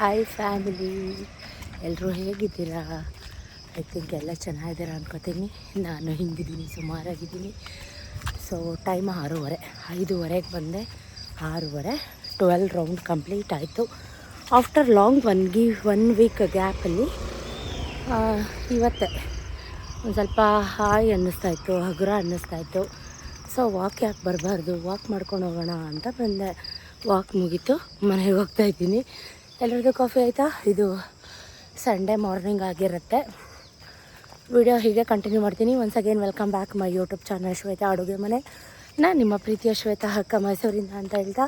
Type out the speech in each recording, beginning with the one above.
Hi family ಎಲ್ಲರೂ ಹೇಗಿದ್ದೀರಾ? I think ಎಲ್ಲ ಚೆನ್ನಾಗಿದ್ದೀರಾ ಅನ್ಕೋತೀನಿ. ನಾನು ಹಿಂಗಿದ್ದೀನಿ ಸುಮಾರಾಗಿದ್ದೀನಿ. ಸೊ ಟೈಮ್ ಆರೂವರೆ, ಐದೂವರೆಗೆ ಬಂದೆ. ಆರೂವರೆ ಟ್ವೆಲ್ ರೌಂಡ್ ಕಂಪ್ಲೀಟ್ ಆಯಿತು. ಆಫ್ಟರ್ ಲಾಂಗ್ ಒನ್ ಗಿ ಒನ್ ವೀಕ್ ಗ್ಯಾಪಲ್ಲಿ ಇವತ್ತೇ ಒಂದು ಸ್ವಲ್ಪ ಹಾಯ್ ಅನ್ನಿಸ್ತಾಯಿತ್ತು ಹಗುರ ಅನ್ನಿಸ್ತಾಯಿತ್ತು ಸೊ ವಾಕ್ ಯಾಕೆ ಬರಬಾರ್ದು? ವಾಕ್ ಮಾಡ್ಕೊಂಡು ಹೋಗೋಣ ಅಂತ ಬಂದೆ. ವಾಕ್ ಮುಗೀತು, ಮನೆಗೆ ಹೋಗ್ತಾ ಎಲ್ಲರದ್ದು ಕಾಫಿ ಆಯಿತಾ? ಇದು ಸಂಡೇ ಮಾರ್ನಿಂಗ್ ಆಗಿರುತ್ತೆ. ವಿಡಿಯೋ ಹೀಗೆ ಕಂಟಿನ್ಯೂ ಮಾಡ್ತೀನಿ. Once again welcome back my YouTube channel Shweta ಅಡುಗೆ ಮನೆ. ನಾ ನಿಮ್ಮ ಪ್ರೀತಿಯ ಶ್ವೇತಾ ಹಕ್ಕ ಮೈಸೂರಿಂದ ಅಂತ ಹೇಳ್ತಾ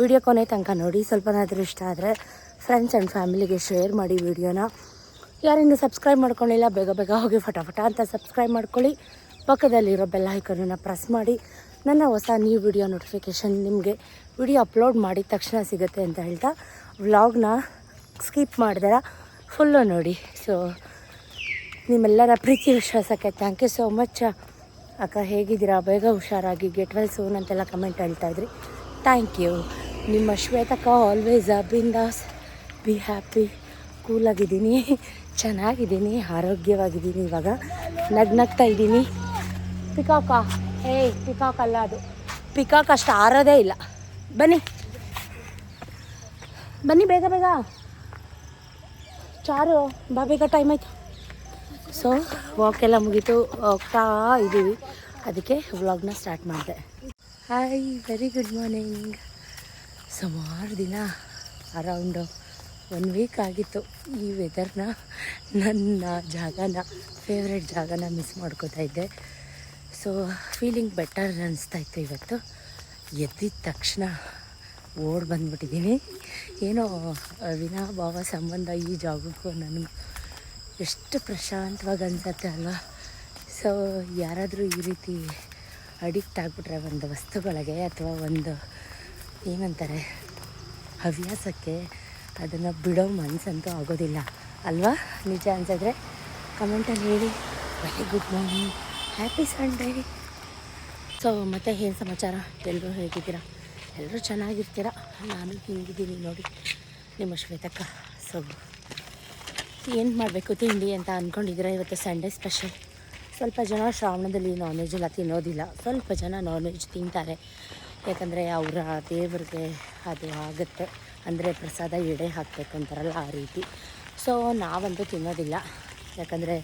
ವಿಡಿಯೋ ಕೊನೆ ತನಕ ನೋಡಿ. ಸ್ವಲ್ಪನಾದರೂ ಇಷ್ಟ ಆದರೆ ಫ್ರೆಂಡ್ಸ್ ಆ್ಯಂಡ್ ಫ್ಯಾಮಿಲಿಗೆ ಶೇರ್ ಮಾಡಿ ವಿಡಿಯೋನ ಯಾರಿಂದ ಸಬ್ಸ್ಕ್ರೈಬ್ ಮಾಡ್ಕೊಳ್ಳಿಲ್ಲ ಬೇಗ ಬೇಗ ಹೋಗಿ ಫಟಾಫಟ ಅಂತ ಸಬ್ಸ್ಕ್ರೈಬ್ ಮಾಡ್ಕೊಳ್ಳಿ. ಪಕ್ಕದಲ್ಲಿರೋ ಬೆಲ್ಲ ಐಕನನ್ನು ಪ್ರೆಸ್ ಮಾಡಿ. ನನ್ನ ಹೊಸ ನ್ಯೂ ವಿಡಿಯೋ ನೋಟಿಫಿಕೇಷನ್ ನಿಮಗೆ ವಿಡಿಯೋ ಅಪ್ಲೋಡ್ ಮಾಡಿದ ತಕ್ಷಣ ಸಿಗುತ್ತೆ ಅಂತ ಹೇಳ್ತಾ ವ್ಲಾಗ್ನ ಸ್ಕಿಪ್ ಮಾಡಿದಾರ. ಫುಲ್ಲು ನೋಡಿ. ಸೊ ನಿಮ್ಮೆಲ್ಲರ ಪ್ರೀತಿ ವಿಶ್ವಾಸಕ್ಕೆ ಥ್ಯಾಂಕ್ ಯು ಸೋ ಮಚ್ ಅಕ್ಕ, ಹೇಗಿದ್ದೀರಾ? ಬೇಗ ಹುಷಾರಾಗಿ ಗೆಟ್ ವೆಲ್ ಸೂನ್ ಅಂತೆಲ್ಲ ಕಮೆಂಟ್ ಹೇಳ್ತಾ ಇದ್ರಿ. ಥ್ಯಾಂಕ್ ಯು ನಿಮ್ಮ ಶ್ವೇತಕ್ಕ ಆಲ್ವೇಸ್ ಬಿಂದಾಸ್ ಬಿ ಹ್ಯಾಪಿ ಕೂಲಾಗಿದ್ದೀನಿ ಚೆನ್ನಾಗಿದ್ದೀನಿ. ಆರೋಗ್ಯವಾಗಿದ್ದೀನಿ ಇವಾಗ. ನಗ್ ನಗ್ತಾ ಇದ್ದೀನಿ ಪಿಕಾಕ ಏಯ್ ಪಿಕಾಕ್ ಅಲ್ಲ ಅದು. ಪಿಕಾಕ್ ಅಷ್ಟು ಆರೋದೇ ಇಲ್ಲ. ಬನ್ನಿ. ಬನ್ನಿ, ಬೇಗ ಬೇಗ. ಚಾರು ಬಾ ಬೇಗ ಟೈಮ್ ಆಯಿತು. ಸೊ ವಾಕ್ ಎಲ್ಲ ಮುಗೀತು. ಹೋಗ್ತಾ ಇದ್ದೀವಿ ಅದಕ್ಕೆ ವ್ಲಾಗ್ನ ಸ್ಟಾರ್ಟ್ ಮಾಡಿದೆ. ಹಾಯ್ ವೆರಿ ಗುಡ್ ಮಾರ್ನಿಂಗ್ ಸುಮಾರು ದಿನ ಅರೌಂಡು ಒನ್ ವೀಕ್ ಆಗಿತ್ತು. ಈ ವೆದರ್ನ ನನ್ನ ಜಾಗನ ಫೇವ್ರೆಟ್ ಜಾಗನ ಮಿಸ್ ಮಾಡ್ಕೋತಾ ಇದ್ದೆ. ಸೊ ಫೀಲಿಂಗ್ ಬೆಟರ್ ಅನಿಸ್ತಾ ಇತ್ತು ಇವತ್ತು. ಎದ್ದಿದ ತಕ್ಷಣ ಓಡ್ ಬಂದ್ಬಿಟ್ಟಿದ್ದೀನಿ. ಏನೋ ವಿನಾಭಾವ ಸಂಬಂಧ ಈ ಜಾಗಕ್ಕೂ ನಾನು ಎಷ್ಟು ಪ್ರಶಾಂತವಾಗಿ ಅನ್ಸತ್ತೆ ಅಲ್ವಾ? ಸೊ ಯಾರಾದರೂ ಈ ರೀತಿ ಅಡಿಕ್ಟ್ ಆಗಿಬಿಟ್ರೆ ಒಂದು ವಸ್ತುಗಳಿಗೆ ಅಥವಾ ಒಂದು, ಏನಂತಾರೆ, ಹವ್ಯಾಸಕ್ಕೆ ಅದನ್ನು ಬಿಡೋ ಮನಸ್ಸಂತೂ ಆಗೋದಿಲ್ಲ. ಅಲ್ವಾ? ನಿಜ ಅನ್ಸಿದ್ರೆ ಕಮೆಂಟಲ್ಲಿ ಹೇಳಿ. Very good morning happy Sunday so ಮತ್ತೆ ಏನು ಸಮಾಚಾರ? ಎಲ್ಲರೂ ಹೇಗಿದ್ದೀರಾ? ಎಲ್ಲರೂ ಚೆನ್ನಾಗಿರ್ತೀರ? ನಾನು ಹಿಂಗಿದ್ದೀನಿ ನೋಡಿ. ನಿಮ್ಮ ಶ್ವೇತಕ್ಕ ಸೊ ಏನು ಮಾಡಬೇಕು ತಿಂಡಿ ಅಂತ ಅಂದ್ಕೊಂಡಿದ್ರೆ ಇವತ್ತು ಸಂಡೇ ಸ್ಪೆಷಲ್ ಸ್ವಲ್ಪ ಜನ ಶ್ರಾವಣದಲ್ಲಿ ನಾನ್ ವೆಜ್ ಎಲ್ಲ ತಿನ್ನೋದಿಲ್ಲ. ಸ್ವಲ್ಪ ಜನ ನಾನ್ ವೆಜ್ ತಿಂತಾರೆ. ಯಾಕಂದರೆ ಅವರ ದೇವ್ರಿಗೆ ಅದು ಆಗುತ್ತೆ. ಅಂದರೆ ಪ್ರಸಾದ ಎಡೆ ಹಾಕಬೇಕು ಅಂತಾರಲ್ಲ ಆ ರೀತಿ. ಸೊ ನಾವಂತೂ ತಿನ್ನೋದಿಲ್ಲ. ಯಾಕಂದರೆ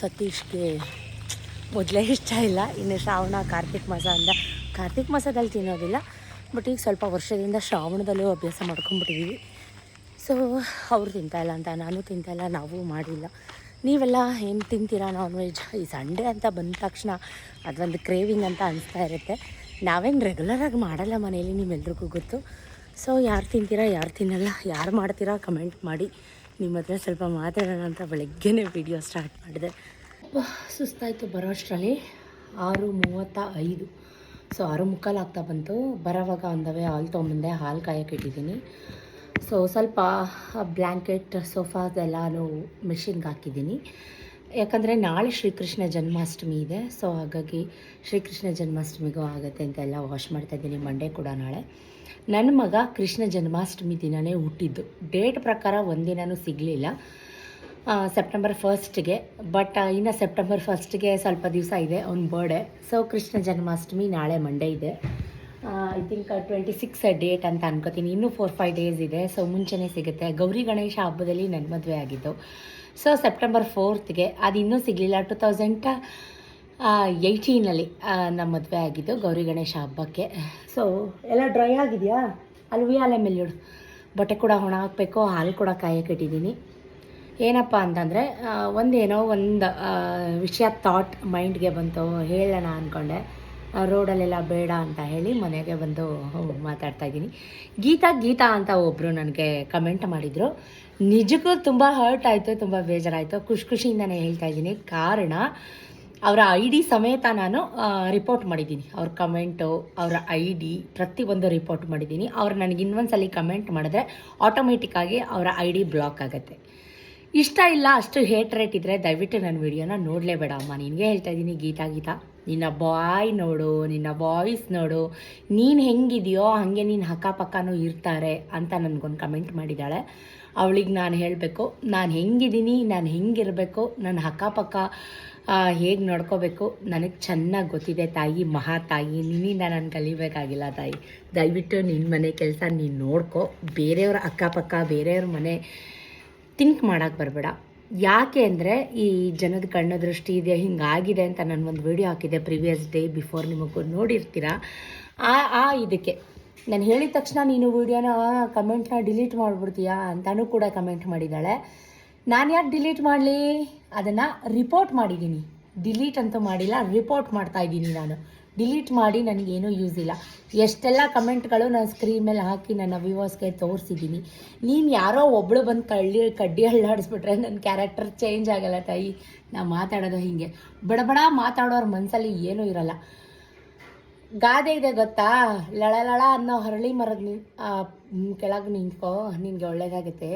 ಸತೀಶ್ಗೆ ಮೊದಲೇ ಇಷ್ಟ ಇಲ್ಲ. ಇನ್ನು ಶ್ರಾವಣ, ಕಾರ್ತಿಕ್ ಮಾಸ ಅಂದ ಕಾರ್ತಿಕ್ ಮಾಸದಲ್ಲಿ ತಿನ್ನೋದಿಲ್ಲ. ಬಟ್ ಈಗ ಸ್ವಲ್ಪ ವರ್ಷದಿಂದ ಶ್ರಾವಣದಲ್ಲೂ ಅಭ್ಯಾಸ ಮಾಡ್ಕೊಂಬಿಟ್ಟಿದ್ದೀವಿ ಸೊ ಅವ್ರು ತಿಂತಾಯಿಲ್ಲ ಅಂತ, ನಾನು ತಿಂತಾಯಿಲ್ಲ ನಾವು ಮಾಡಿಲ್ಲ. ನೀವೆಲ್ಲ ಏನು ತಿಂತೀರಾ ನಾನ್ ವೆಜ್ ಈ ಸಂಡೇ ಅಂತ ಬಂದ ತಕ್ಷಣ ಅದೊಂದು ಕ್ರೇವಿಂಗ್ ಅಂತ ಅನಿಸ್ತಾ ಇರುತ್ತೆ. ನಾವೇನು ರೆಗ್ಯುಲರಾಗಿ ಮಾಡಲ್ಲ ಮನೆಯಲ್ಲಿ ನಿಮ್ಮೆಲ್ರಿಗೂ ಗೊತ್ತು. ಸೊ ಯಾರು ತಿಂತೀರಾ, ಯಾರು ತಿನ್ನಲ್ಲ, ಯಾರು ಮಾಡ್ತೀರಾ ಕಮೆಂಟ್ ಮಾಡಿ. ನಿಮ್ಮ ಹತ್ರ ಸ್ವಲ್ಪ ಮಾತಾಡೋಣ ಅಂತ ಬೆಳಗ್ಗೆನೇ ವಿಡಿಯೋ ಸ್ಟಾರ್ಟ್ ಮಾಡಿದೆ. ಸುಸ್ತಾಯಿತು ಬರೋ ಅಷ್ಟರಲ್ಲಿ. ಆರು ಮೂವತ್ತ ಐದು. ಸೊ ಆರು ಮುಕ್ಕಾಲು ಆಗ್ತಾ ಬಂತು. ಬರೋವಾಗ ಒಂದವೇ ಹಾಲು ತೊಗೊಂಬಂದೆ, ಹಾಲು ಕಾಯಕ್ಕೆ ಇಟ್ಟಿದ್ದೀನಿ. ಸೊ ಸ್ವಲ್ಪ ಬ್ಲ್ಯಾಂಕೆಟ್ ಸೋಫಾದೆಲ್ಲನೂ ಮಿಷಿನ್ಗೆ ಹಾಕಿದ್ದೀನಿ. ಯಾಕಂದರೆ ನಾಳೆ ಶ್ರೀಕೃಷ್ಣ ಜನ್ಮಾಷ್ಟಮಿ ಇದೆ, ಸೊ ಹಾಗಾಗಿ ಶ್ರೀಕೃಷ್ಣ ಜನ್ಮಾಷ್ಟಮಿಗೂ ಆಗುತ್ತೆ ಅಂತ ಎಲ್ಲ ವಾಶ್ ಮಾಡ್ತಾ ಇದ್ದೀನಿ, ಮಂಡೇ ಕೂಡ ನಾಳೆ. ನನ್ನ ಮಗ ಕೃಷ್ಣ ಜನ್ಮಾಷ್ಟಮಿ ದಿನವೇ ಹುಟ್ಟಿದ್ದು. ಡೇಟ್ ಪ್ರಕಾರ ಒಂದಿನವೂ ಸಿಗಲಿಲ್ಲ. ಸೆಪ್ಟೆಂಬರ್ ಫಸ್ಟ್ಗೆ ಬಟ್ ಇನ್ನು ಸೆಪ್ಟೆಂಬರ್ ಫಸ್ಟ್ಗೆ ಸ್ವಲ್ಪ ದಿವಸ ಇದೆ ಅವ್ನ ಬರ್ಡೇ ಸೊ ಕೃಷ್ಣ ಜನ್ಮಾಷ್ಟಮಿ ನಾಳೆ ಮಂಡೇ ಇದೆ. I think twenty six date ಅಂತ ಅನ್ಕೋತೀನಿ. ಇನ್ನೂ ಫೋರ್ ಫೈವ್ ಡೇಸ್ ಇದೆ. ಸೊ ಮುಂಚೆನೇ ಸಿಗುತ್ತೆ. ಗೌರಿ ಗಣೇಶ ಹಬ್ಬದಲ್ಲಿ ನನ್ನ ಮದುವೆ ಆಗಿದ್ದು. ಸೊ ಸೆಪ್ಟೆಂಬರ್ ಫೋರ್ತ್ಗೆ ಅದು ಇನ್ನೂ ಸಿಗಲಿಲ್ಲ. ಟು ತೌಸಂಡ್ ಏಯ್ಟೀನಲ್ಲಿ ನಮ್ಮ ಮದುವೆ ಆಗಿದ್ದು ಗೌರಿ ಗಣೇಶ ಹಬ್ಬಕ್ಕೆ. ಸೊ ಎಲ್ಲ ಡ್ರೈ ಆಗಿದೆಯಾ? ಅಲ್ಲಿ ಉಯ್ಯಾಲೆ ಮೇಲೆ ಬಟ್ಟೆ ಕೂಡ ಒಣ ಹಾಕಬೇಕು ಹಾಲು ಕೂಡ ಕಾಯಕ್ಕೆ ಇಟ್ಟಿದ್ದೀನಿ. ಏನಪ್ಪ ಅಂತಂದರೆ ಒಂದೇನೋ ಒಂದು ವಿಷಯ ಥಾಟ್ ಮೈಂಡ್ಗೆ ಬಂತು, ಹೇಳೋಣ ಅಂದ್ಕೊಂಡೆ ರೋಡಲ್ಲೆಲ್ಲ ಬೇಡ ಅಂತ ಹೇಳಿ ಮನೆಗೆ ಬಂದು ಮಾತಾಡ್ತಾ ಇದ್ದೀನಿ. ಗೀತಾ ಗೀತಾ ಅಂತ ಒಬ್ಬರು ನನಗೆ ಕಮೆಂಟ್ ಮಾಡಿದರು. ನಿಜಕ್ಕೂ ತುಂಬ ಹರ್ಟ್ ಆಯಿತು, ತುಂಬ ಬೇಜಾರಾಯಿತು. ಖುಷಿ ಖುಷಿಯಿಂದನೇ ಹೇಳ್ತಾ ಇದ್ದೀನಿ. ಕಾರಣ, ಅವರ ಐ ಡಿ ಸಮೇತ ನಾನು ರಿಪೋರ್ಟ್ ಮಾಡಿದ್ದೀನಿ. ಅವ್ರ ಕಮೆಂಟು ಅವರ ಐ ಡಿ ಪ್ರತಿಯೊಂದು ರಿಪೋರ್ಟ್ ಮಾಡಿದ್ದೀನಿ. ಅವ್ರು ನನಗೆ ಇನ್ನೊಂದ್ಸಲಿ ಕಮೆಂಟ್ ಮಾಡಿದ್ರೆ ಆಟೋಮೆಟಿಕ್ಕಾಗಿ ಅವರ ಐ ಡಿ ಬ್ಲಾಕ್ ಆಗುತ್ತೆ. ಇಷ್ಟ ಇಲ್ಲ ಅಷ್ಟು ಹೇಟ್ ರೇಟ್ ಇದ್ದರೆ ದಯವಿಟ್ಟು ನನ್ನ ವಿಡಿಯೋನ ನೋಡಲೇಬೇಡ ಅಮ್ಮ. ನಿನಗೆ ಹೇಳ್ತಾ ಇದ್ದೀನಿ ಗೀತಾ ಗೀತಾ. ನಿನ್ನ ಬಾಯ್ ನೋಡು, ನಿನ್ನ ಬಾಯ್ಸ್ ನೋಡು. ನೀನು ಹೆಂಗಿದೆಯೋ ಹಾಗೆ ನೀನು ಅಕ್ಕಪಕ್ಕನೂ ಇರ್ತಾರೆ ಅಂತ ನನಗೊಂದು ಕಮೆಂಟ್ ಮಾಡಿದ್ದಾಳೆ. ಅವಳಿಗೆ ನಾನು ಹೇಳಬೇಕು, ನಾನು ಹೆಂಗಿದ್ದೀನಿ, ನಾನು ಹೆಂಗಿರಬೇಕು ನನ್ನ ಅಕ್ಕಪಕ್ಕ ಹೇಗೆ ನೋಡ್ಕೋಬೇಕು ನನಗೆ ಚೆನ್ನಾಗಿ ಗೊತ್ತಿದೆ ತಾಯಿ, ಮಹಾ ತಾಯಿ. ನಿನ್ನಿಂದ ನಾನು ಕಲಿಬೇಕಾಗಿಲ್ಲ ತಾಯಿ. ದಯವಿಟ್ಟು ನಿನ್ನ ಮನೆ ಕೆಲಸ ನೀನು ನೋಡ್ಕೊ. ಬೇರೆಯವ್ರ ಅಕ್ಕಪಕ್ಕ, ಬೇರೆಯವ್ರ ಮನೆ ಥಿಂಕ್ ಮಾಡೋಕ್ಕೆ ಬರಬೇಡ. ಯಾಕೆ ಅಂದರೆ ಈ ಜನದ ಕಣ್ಣ ದೃಷ್ಟಿ ಇದೆ, ಹಿಂಗಾಗಿದೆ ಅಂತ ನಾನು ಒಂದು ವಿಡಿಯೋ ಹಾಕಿದ್ದೆ ಪ್ರಿವಿಯಸ್ ಡೇ ಬಿಫೋರ್ ನಿಮಗೂ ನೋಡಿರ್ತೀರ? ಆ ಆ ಇದಕ್ಕೆ. ನಾನು ಹೇಳಿದ ತಕ್ಷಣ ನೀನು ವಿಡಿಯೋನ ಕಮೆಂಟ್ನ ಡಿಲೀಟ್ ಮಾಡಿಬಿಡ್ತೀಯಾ ಅಂತಲೂ ಕೂಡ ಕಮೆಂಟ್ ಮಾಡಿದ್ದಾಳೆ ನಾನು ಯಾಕೆ ಡಿಲೀಟ್ ಮಾಡಲಿ? ಅದನ್ನು ರಿಪೋರ್ಟ್ ಮಾಡಿದ್ದೀನಿ ಡಿಲೀಟ್ ಅಂತೂ ಮಾಡಿಲ್ಲ ರಿಪೋರ್ಟ್ ಮಾಡ್ತಾ ಇದ್ದೀನಿ ನಾನು. ಡಿಲೀಟ್ ಮಾಡಿ ನನಗೇನೂ ಯೂಸ್ ಇಲ್ಲ. ಎಷ್ಟೆಲ್ಲ ಕಮೆಂಟ್ಗಳು ನಾನು ಸ್ಕ್ರೀನ್ ಮೇಲೆ ಹಾಕಿ ನನ್ನ ವ್ಯೂವರ್ಸ್ಗೆ ತೋರಿಸಿದ್ದೀನಿ. ನೀನು ಯಾರೋ ಒಬ್ಳು ಬಂದು ಕಳ್ಳಿ, ಕಡ್ಡಿ ಹಳ್ಳಾಡಿಸ್ಬಿಟ್ರೆ ನನ್ನ ಕ್ಯಾರೆಕ್ಟರ್ ಚೇಂಜ್ ಆಗಲ್ಲ ತಾಯಿ. ನಾ ಮಾತಾಡೋದು ಹೀಗೆ. ಬಡಬಡ ಮಾತಾಡೋರ ಮನಸ್ಸಲ್ಲಿ ಏನೂ ಇರಲ್ಲ. ಗಾದೆ ಇದೆ ಗೊತ್ತಾ? ಲಳಲಳ ಲಳ ಅನ್ನೋ ಹರಳಿ ಮರದ ಕೆಳಗೆ ನಿಂತ್ಕೋ. ನಿನಗೆ ಒಳ್ಳೇದಾಗುತ್ತೆ.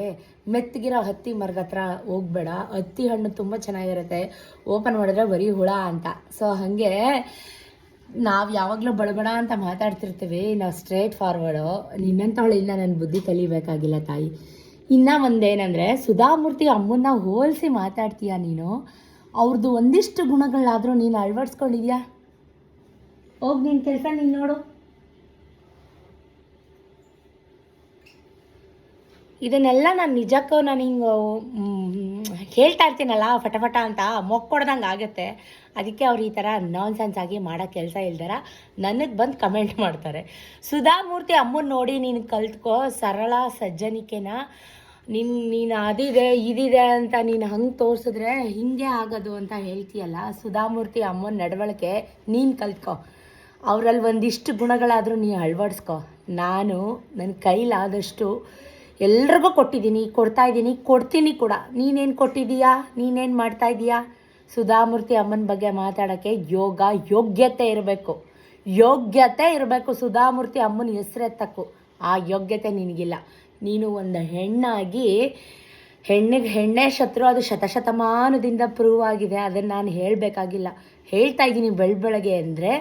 ಮೆತ್ತಗಿರೋ ಹತ್ತಿ ಮರದ ಹತ್ರ ಹೋಗ್ಬೇಡ. ಹತ್ತಿ ಹಣ್ಣು ತುಂಬ ಚೆನ್ನಾಗಿರುತ್ತೆ. ಓಪನ್ ಮಾಡಿದ್ರೆ ಬರೀ ಹುಳ ಅಂತ. ಸೊ ಹಾಗೆ ನಾವು ಯಾವಾಗಲೂ ಬಡಬಡ ಅಂತ ಮಾತಾಡ್ತಿರ್ತೀವಿ, ನಾವು ಸ್ಟ್ರೇಟ್ ಫಾರ್ವರ್ಡು ನಿನ್ನಂಥವಳಿಂದ ನನ್ನ ಬುದ್ಧಿ ಕಲಿಬೇಕಾಗಿಲ್ಲ ತಾಯಿ. ಇನ್ನು ಒಂದೇನಂದ್ರೆ, ಸುಧಾಮೂರ್ತಿ ಅಮ್ಮನ್ನ ಹೋಲಿಸಿ ಮಾತಾಡ್ತೀಯ ನೀನು? ಅವ್ರದ್ದು ಒಂದಿಷ್ಟು ಗುಣಗಳಾದರೂ ನೀನು ಅಳವಡಿಸ್ಕೊಂಡಿದ್ಯಾ? ಹೋಗಿ ನಿನ್ನ ಕೆಲಸ ನೀನು ನೋಡು. ಇದನ್ನೆಲ್ಲ ನಾನು ನಿಜಕ್ಕೂ ನಾನು ಹಿಂಗೆ ಹೇಳ್ತಾ ಇರ್ತೀನಲ್ಲ, ಫಟಫಟ ಅಂತ ಮೊಕ್ಕೊಡ್ದಂಗೆ ಆಗುತ್ತೆ. ಅದಕ್ಕೆ ಅವ್ರು ಈ ಥರ ನಾನ್ಸೆನ್ಸ್ ಆಗಿ ಮಾಡೋ ಕೆಲಸ ಇಲ್ದಾರ ನನಗೆ ಬಂದು ಕಮೆಂಟ್ ಮಾಡ್ತಾರೆ. ಸುಧಾಮೂರ್ತಿ ಅಮ್ಮನ ನೋಡಿ ನೀನು ಕಲ್ತ್ಕೋ ಸರಳ ಸಜ್ಜನಿಕೆನ. ನಿನ್, ನೀನು ಅದಿದೆ, ಇದಿದೆ ಅಂತ ನೀನು ಹಂಗೆ ತೋರಿಸಿದ್ರೆ ಹಿಂಗೆ ಆಗೋದು ಅಂತ ಹೇಳ್ತೀಯಲ್ಲ, ಸುಧಾಮೂರ್ತಿ ಅಮ್ಮನ ನಡವಳಿಕೆ ನೀನು ಕಲ್ತ್ಕೋ. ಅವರಲ್ಲಿ ಒಂದಿಷ್ಟು ಗುಣಗಳಾದರೂ ನೀ ಅಳವಡಿಸ್ಕೊ. ನಾನು ನನ್ನ ಕೈಲಾದಷ್ಟು ಎಲ್ರಿಗೂ ಕೊಟ್ಟಿದ್ದೀನಿ, ಕೊಡ್ತಾ ಇದ್ದೀನಿ, ಕೊಡ್ತೀನಿ ಕೂಡ. ನೀನೇನು ಕೊಟ್ಟಿದ್ದೀಯಾ? ನೀನೇನು ಮಾಡ್ತಾ ಇದೀಯಾ ಸುಧಾಮೂರ್ತಿ ಅಮ್ಮನ ಬಗ್ಗೆ ಮಾತಾಡೋಕ್ಕೆ ಯೋಗ ಯೋಗ್ಯತೆ ಇರಬೇಕು. ಯೋಗ್ಯತೆ ಇರಬೇಕು ಸುಧಾಮೂರ್ತಿ ಅಮ್ಮನ ಹೆಸರೆತ್ತಕ್ಕೂ. ಆ ಯೋಗ್ಯತೆ ನಿನಗಿಲ್ಲ. ನೀನು ಒಂದು ಹೆಣ್ಣಾಗಿ, ಹೆಣ್ಣಿಗೆ ಹೆಣ್ಣೇ ಶತ್ರು, ಅದು ಶತಶತಮಾನದಿಂದ ಪ್ರೂವ್ ಆಗಿದೆ. ಅದನ್ನು ನಾನು ಹೇಳಬೇಕಾಗಿಲ್ಲ. ಹೇಳ್ತಾ ಇದ್ದೀನಿ ಬೆಳ್ಬೆಳಗ್ಗೆ ಅಂದರೆ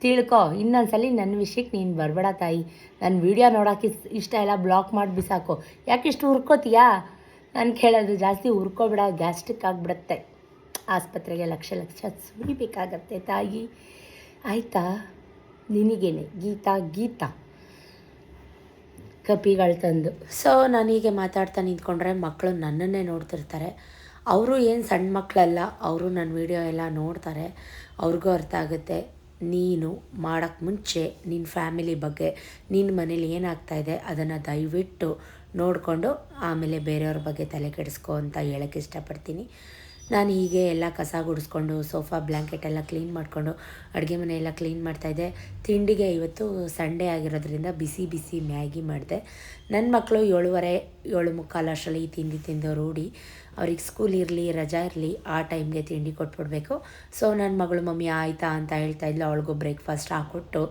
ತಿಳ್ಕೊ. ಇನ್ನೊಂದ್ಸಲ ನನ್ನ ವಿಷಯಕ್ಕೆ ನೀನು ಬರಬೇಡ ತಾಯಿ. ನನ್ನ ವೀಡಿಯೋ ನೋಡೋಕೆ ಇಷ್ಟ ಎಲ್ಲ ಬ್ಲಾಕ್ ಮಾಡಿ ಬಿಸಾಕು. ಇಷ್ಟು ಹುರ್ಕೋತೀಯಾ? ನಾನು ಕೇಳೋದು ಜಾಸ್ತಿ ಹುರ್ಕೋಬೇಡ, ಗ್ಯಾಸ್ಟ್ರಿಕ್ ಆಗಿಬಿಡುತ್ತೆ. ಆಸ್ಪತ್ರೆಗೆ ಲಕ್ಷ ಲಕ್ಷ ಸುರಿಬೇಕಾಗತ್ತೆ ತಾಯಿ. ಆಯಿತಾ? ನಿನಗೇನೆ, ಗೀತಾ ಗೀತಾ. ಕಪಿಗಳು ತಂದು. ಸೊ ನಾನೀಗೆ ಮಾತಾಡ್ತಾ ನಿಂತ್ಕೊಂಡ್ರೆ ಮಕ್ಕಳು ನನ್ನನ್ನೇ ನೋಡ್ತಿರ್ತಾರೆ. ಅವರು ಏನು ಸಣ್ಣ ಮಕ್ಕಳಲ್ಲ ಅವರು ನನ್ನ ವಿಡಿಯೋ ಎಲ್ಲ ನೋಡ್ತಾರೆ. ಅವ್ರಿಗೂ ಅರ್ಥ ಆಗುತ್ತೆ. ನೀನು ಮಾಡೋಕ್ಕೆ ಮುಂಚೆ ನಿನ್ನ ಫ್ಯಾಮಿಲಿ ಬಗ್ಗೆ ನಿನ್ನ ಮನೇಲಿ ಏನಾಗ್ತಾಯಿದೆ ಅದನ್ನು ದಯವಿಟ್ಟು ನೋಡಿಕೊಂಡು ಆಮೇಲೆ ಬೇರೆಯವ್ರ ಬಗ್ಗೆ ತಲೆ ಕೆಡಿಸ್ಕೊ ಅಂತ ಹೇಳೋಕ್ಕೆ ಇಷ್ಟಪಡ್ತೀನಿ. ನಾನು ಹೀಗೆ ಎಲ್ಲ ಕಸ ಗುಡಿಸ್ಕೊಂಡು, ಸೋಫಾ ಬ್ಲ್ಯಾಂಕೆಟ್ ಎಲ್ಲ ಕ್ಲೀನ್ ಮಾಡಿಕೊಂಡು, ಅಡುಗೆ ಮನೆ ಎಲ್ಲ ಕ್ಲೀನ್ ಮಾಡ್ತಾಯಿದ್ದೆ ತಿಂಡಿಗೆ ಇವತ್ತು ಸಂಡೇ ಆಗಿರೋದ್ರಿಂದ ಬಿಸಿ ಬಿಸಿ ಮ್ಯಾಗಿ ಮಾಡಿದೆ. ನನ್ನ ಮಕ್ಕಳು ಏಳುವರೆ, ಏಳು ಮುಕ್ಕಾಲು ಅಷ್ಟರಲ್ಲಿ ತಿಂಡಿ ತಿಂದು ರೂಢಿ. ಅವ್ರಿಗೆ ಸ್ಕೂಲ್ ಇರಲಿ, ರಜಾ ಇರಲಿ, ಆ ಟೈಮ್ಗೆ ತಿಂಡಿ ಕೊಟ್ಬಿಡ್ಬೇಕು. ಸೊ ನನ್ನ ಮಗಳು, ಮಮ್ಮಿ, ಆಯಿತಾ? ಅಂತ ಹೇಳ್ತಾ ಇದ್ಲು. ಅವಳಿಗೂ ಬ್ರೇಕ್ಫಾಸ್ಟ್ ಹಾಕ್ಕೊಟ್ಟು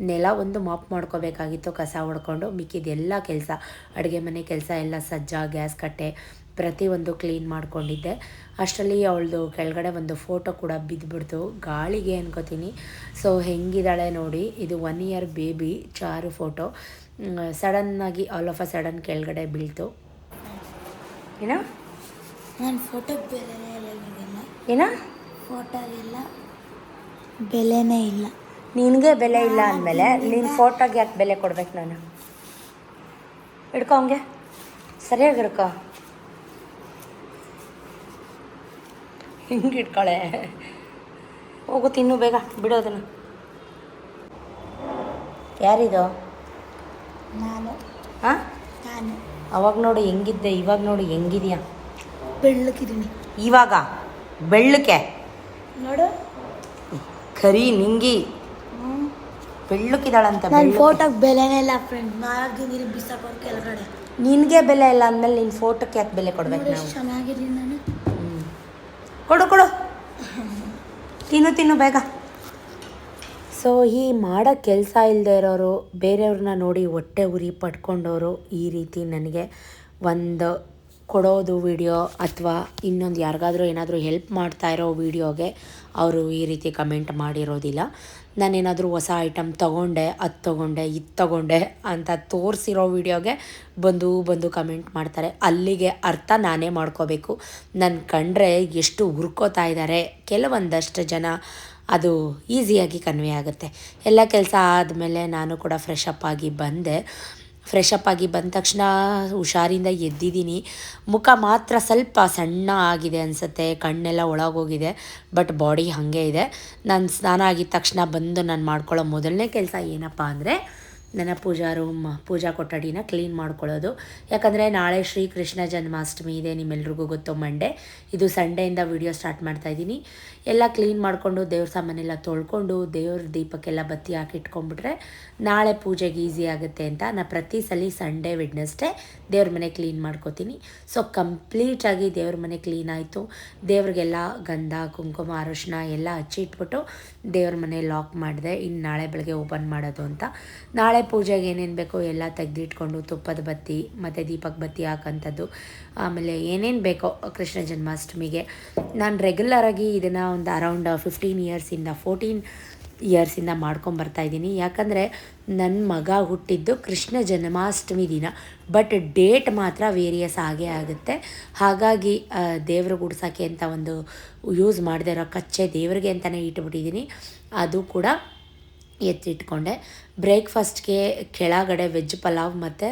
ನೆಲ ಒಂದು ಮಾಪ್ ಮಾಡ್ಕೋಬೇಕಾಗಿತ್ತು. ಕಸ ಹೊಡ್ಕೊಂಡು ಮಿಕ್ಕಿದೆಲ್ಲ ಕೆಲಸ. ಅಡುಗೆ ಮನೆ ಕೆಲಸ ಎಲ್ಲ ಸಜ್ಜ, ಗ್ಯಾಸ್ ಕಟ್ಟೆ ಪ್ರತಿಯೊಂದು ಕ್ಲೀನ್ ಮಾಡ್ಕೊಂಡಿದ್ದೆ. ಅಷ್ಟರಲ್ಲಿ ಅವಳದು ಕೆಳಗಡೆ ಒಂದು ಫೋಟೋ ಕೂಡ ಬಿದ್ದುಬಿಡ್ತು ಗಾಳಿಗೆ ಅನ್ಕೋತೀನಿ. ಸೊ ಹೆಂಗಿದ್ದಾಳೆ ನೋಡಿ, ಇದು one year baby Charu photo ಸಡನ್ನಾಗಿ ಆಲ್ ಆಫ್ ಅ ಸಡನ್ ಕೆಳಗಡೆ ಬೀಳ್ತು. ಏನೋ? ನನ್ನ ಫೋಟೋ ಬೆಲೆನೇ ಇಲ್ಲ ಇವಾಗೆಲ್ಲ. ಫೋಟೋ ಫೋಟೋಗೆಲ್ಲ. ಬೆಲೆನೇ ಇಲ್ಲ. ನಿನಗೆ ಬೆಲೆ ಇಲ್ಲ ಅಂದಮೇಲೆ ನಿನ್ನ ಫೋಟೋಗೆ ಯಾಕೆ ಬೆಲೆ ಕೊಡ್ಬೇಕು ನಾನು? ಹಿಡ್ಕೊ ಹಂಗೆ ಸರಿಯಾಗಿ ಹಿಡ್ಕೊ. ಹಿಂಗೆ ಇಟ್ಕೊಳೆ ಹೋಗುತ್ತೆ ತಿನ್ನು ಬೇಗ ಬಿಡೋದನ್ನು ಯಾರಿದು? ನಾನು. ಹಾಂ ನಾನು. ಅವಾಗ ನೋಡು ಹೆಂಗಿದ್ದೆ ಇವಾಗ ನೋಡು ಹೆಂಗಿದ್ಯಾ? ಬೆಳ್ಳಗಿದ್ದೀನಿ. ಇವಾಗ ಬೆಳ್ಳಕ್ಕೆ. ನೋಡು. ಕರಿ ನಿಂಗಿ. ಬೆಳ್ಳಕ್ಕಿದ್ದಾಳಂತ ನನ್ನ ಫೋಟೋಗೆ ಬೆಲೆನೇ ಇಲ್ಲ ಫ್ರೆಂಡ್ ನಾಲ್ಕು ದಿನ ಬಿಸಾಕೋರು ಕೆಳಗಡೆ. ನಿನಗೆ ಬೆಲೆ ಇಲ್ಲ ಅಂದಮೇಲೆ ನಿನ್ನ ಫೋಟೋಕ್ಕೆ ಯಾಕೆ ಬೆಲೆ ಕೊಡ್ಬೇಕು ನಾವು? ಚೆನ್ನಾಗಿದ್ದೀನಿ ನಾನು. ಕೊಡು ಕೊಡು. ತಿನ್ನು ತಿನ್ನು ಬೇಗ. ಸೊ ಈ ಮಾಡೋ ಕೆಲಸ ಇಲ್ಲದೆ ಇರೋರು ಬೇರೆಯವ್ರನ್ನ ನೋಡಿ ಹೊಟ್ಟೆ ಉರಿ ಪಡ್ಕೊಂಡವರು ಈ ರೀತಿ ನನಗೆ ಒಂದು ಕೊಡೋದು ವಿಡಿಯೋ ಅಥವಾ ಇನ್ನೊಂದು ಯಾರಿಗಾದರೂ ಏನಾದರೂ ಹೆಲ್ಪ್ ಮಾಡ್ತಾ ಇರೋ ವಿಡಿಯೋಗೆ ಅವರು ಈ ರೀತಿ ಕಮೆಂಟ್ ಮಾಡಿರೋದಿಲ್ಲ. ನಾನೇನಾದರೂ ಹೊಸ ಐಟಮ್ ತೊಗೊಂಡೆ, ಅದು ತೊಗೊಂಡೆ, ಇದು ತೊಗೊಂಡೆ ಅಂತ ತೋರಿಸಿರೋ ವಿಡಿಯೋಗೆ ಬಂದು ಬಂದು ಕಮೆಂಟ್ ಮಾಡ್ತಾರೆ. ಅಲ್ಲಿಗೆ ಅರ್ಥ ನಾನೇ ಮಾಡ್ಕೋಬೇಕು. ನನ್ನ ಕಂಡ್ರೆ ಎಷ್ಟು ಹುರ್ಕೋತಾ ಇದ್ದಾರೆ ಕೆಲವೊಂದಷ್ಟು ಜನ ಅದು ಈಸಿಯಾಗಿ ಕನ್ವೆ ಆಗುತ್ತೆ. ಎಲ್ಲ ಕೆಲಸ ಆದಮೇಲೆ ನಾನು ಕೂಡ ಫ್ರೆಶ್ ಬಂದೆ. ಫ್ರೆಶ್ ಅಪ್ ಆಗಿ ಬಂದ ತಕ್ಷಣ ಹುಷಾರಿಂದ ಎದ್ದಿದ್ದೀನಿ. ಮುಖ ಮಾತ್ರ ಸ್ವಲ್ಪ ಸಣ್ಣ ಆಗಿದೆ ಅನಿಸುತ್ತೆ, ಕಣ್ಣೆಲ್ಲ ಒಳಗೋಗಿದೆ ಬಟ್ ಬಾಡಿ ಹಾಗೆ ಇದೆ. ನಾನು ಸ್ನಾನ ಆಗಿದ ತಕ್ಷಣ ಬಂದು ನಾನು ಮಾಡ್ಕೊಳ್ಳೋ ಮೊದಲನೇ ಕೆಲಸ ಏನಪ್ಪ ಅಂದರೆ ನನ್ನ ಪೂಜಾ ರೂಮ್ ಪೂಜಾ ಕೊಠಡಿನ ಕ್ಲೀನ್ ಮಾಡ್ಕೊಳ್ಳೋದು. ಯಾಕಂದರೆ ನಾಳೆ ಶ್ರೀ ಕೃಷ್ಣ ಜನ್ಮಾಷ್ಟಮಿ ಇದೆ, ನಿಮ್ಮೆಲ್ರಿಗೂ ಗೊತ್ತು ಮಂಡೆ ಇದು ಸಂಡೆಯಿಂದ ವಿಡಿಯೋ ಸ್ಟಾರ್ಟ್ ಮಾಡ್ತಾ ಇದ್ದೀನಿ. ಎಲ್ಲ ಕ್ಲೀನ್ ಮಾಡಿಕೊಂಡು, ದೇವ್ರ ಸಾಮಾನೆಲ್ಲ ತೊಳ್ಕೊಂಡು, ದೇವ್ರ ದೀಪಕ್ಕೆಲ್ಲ ಬತ್ತಿ ಹಾಕಿ ಇಟ್ಕೊಂಡ್ಬಿಟ್ರೆ ನಾಳೆ ಪೂಜೆಗೆ ಈಸಿ ಆಗುತ್ತೆ ಅಂತ ನಾನು ಪ್ರತಿ ಸಲ ಸಂಡೇ ವೆಡ್ನೆಸ್ಡೇ ದೇವ್ರ ಮನೆ ಕ್ಲೀನ್ ಮಾಡ್ಕೋತೀನಿ. ಸೊ ಕಂಪ್ಲೀಟಾಗಿ ದೇವ್ರ ಮನೆ ಕ್ಲೀನ್ ಆಯಿತು. ದೇವ್ರಿಗೆಲ್ಲ ಗಂಧ, ಕುಂಕುಮ, ಅರಶಿನ ಎಲ್ಲ ಹಚ್ಚಿಟ್ಬಿಟ್ಟು ದೇವ್ರ ಮನೆ ಲಾಕ್ ಮಾಡಿದೆ ಇನ್ನು ನಾಳೆ ಬೆಳಗ್ಗೆ ಓಪನ್ ಮಾಡೋದು ಅಂತ. ನಾಳೆ ಪೂಜೆಗೆ ಏನೇನು ಬೇಕೋ ಎಲ್ಲ ತೆಗೆದಿಟ್ಕೊಂಡು ತುಪ್ಪದ ಬತ್ತಿ, ಮತ್ತು ದೀಪಕ್ಕೆ ಬತ್ತಿ ಹಾಕೋಂಥದ್ದು. ಆಮೇಲೆ ಏನೇನು ಬೇಕೋ ಕೃಷ್ಣ ಜನ್ಮಾಷ್ಟಮಿಗೆ. ನಾನು ರೆಗ್ಯುಲರಾಗಿ ಇದನ್ನು ಒಂದು ಅರೌಂಡ್ ಫಿಫ್ಟೀನ್ ಇಯರ್ಸಿಂದ ಫೋರ್ಟೀನ್ ಇಯರ್ಸಿಂದ ಮಾಡ್ಕೊಂಬರ್ತಾ ಇದ್ದೀನಿ. ಯಾಕಂದರೆ ನನ್ನ ಮಗ ಹುಟ್ಟಿದ್ದು ಕೃಷ್ಣ ಜನ್ಮಾಷ್ಟಮಿ ದಿನ. ಬಟ್ ಡೇಟ್ ಮಾತ್ರ ವೇರಿಯಸ್ ಆಗೇ ಆಗುತ್ತೆ. ಹಾಗಾಗಿ ದೇವರು ಗುಡ್ಸೋಕ್ಕೆ ಅಂತ ಒಂದು ಯೂಸ್ ಮಾಡದೇ ಇರೋ ಕಚ್ಚೆ ದೇವರಿಗೆ ಅಂತಲೇ ಇಟ್ಬಿಟ್ಟಿದ್ದೀನಿ. ಅದು ಕೂಡ ಎತ್ತಿಟ್ಕೊಂಡೆ. ಬ್ರೇಕ್ಫಾಸ್ಟ್ಗೆ ಕೆಳಗಡೆ ವೆಜ್ ಪಲಾವ್ ಮತ್ತು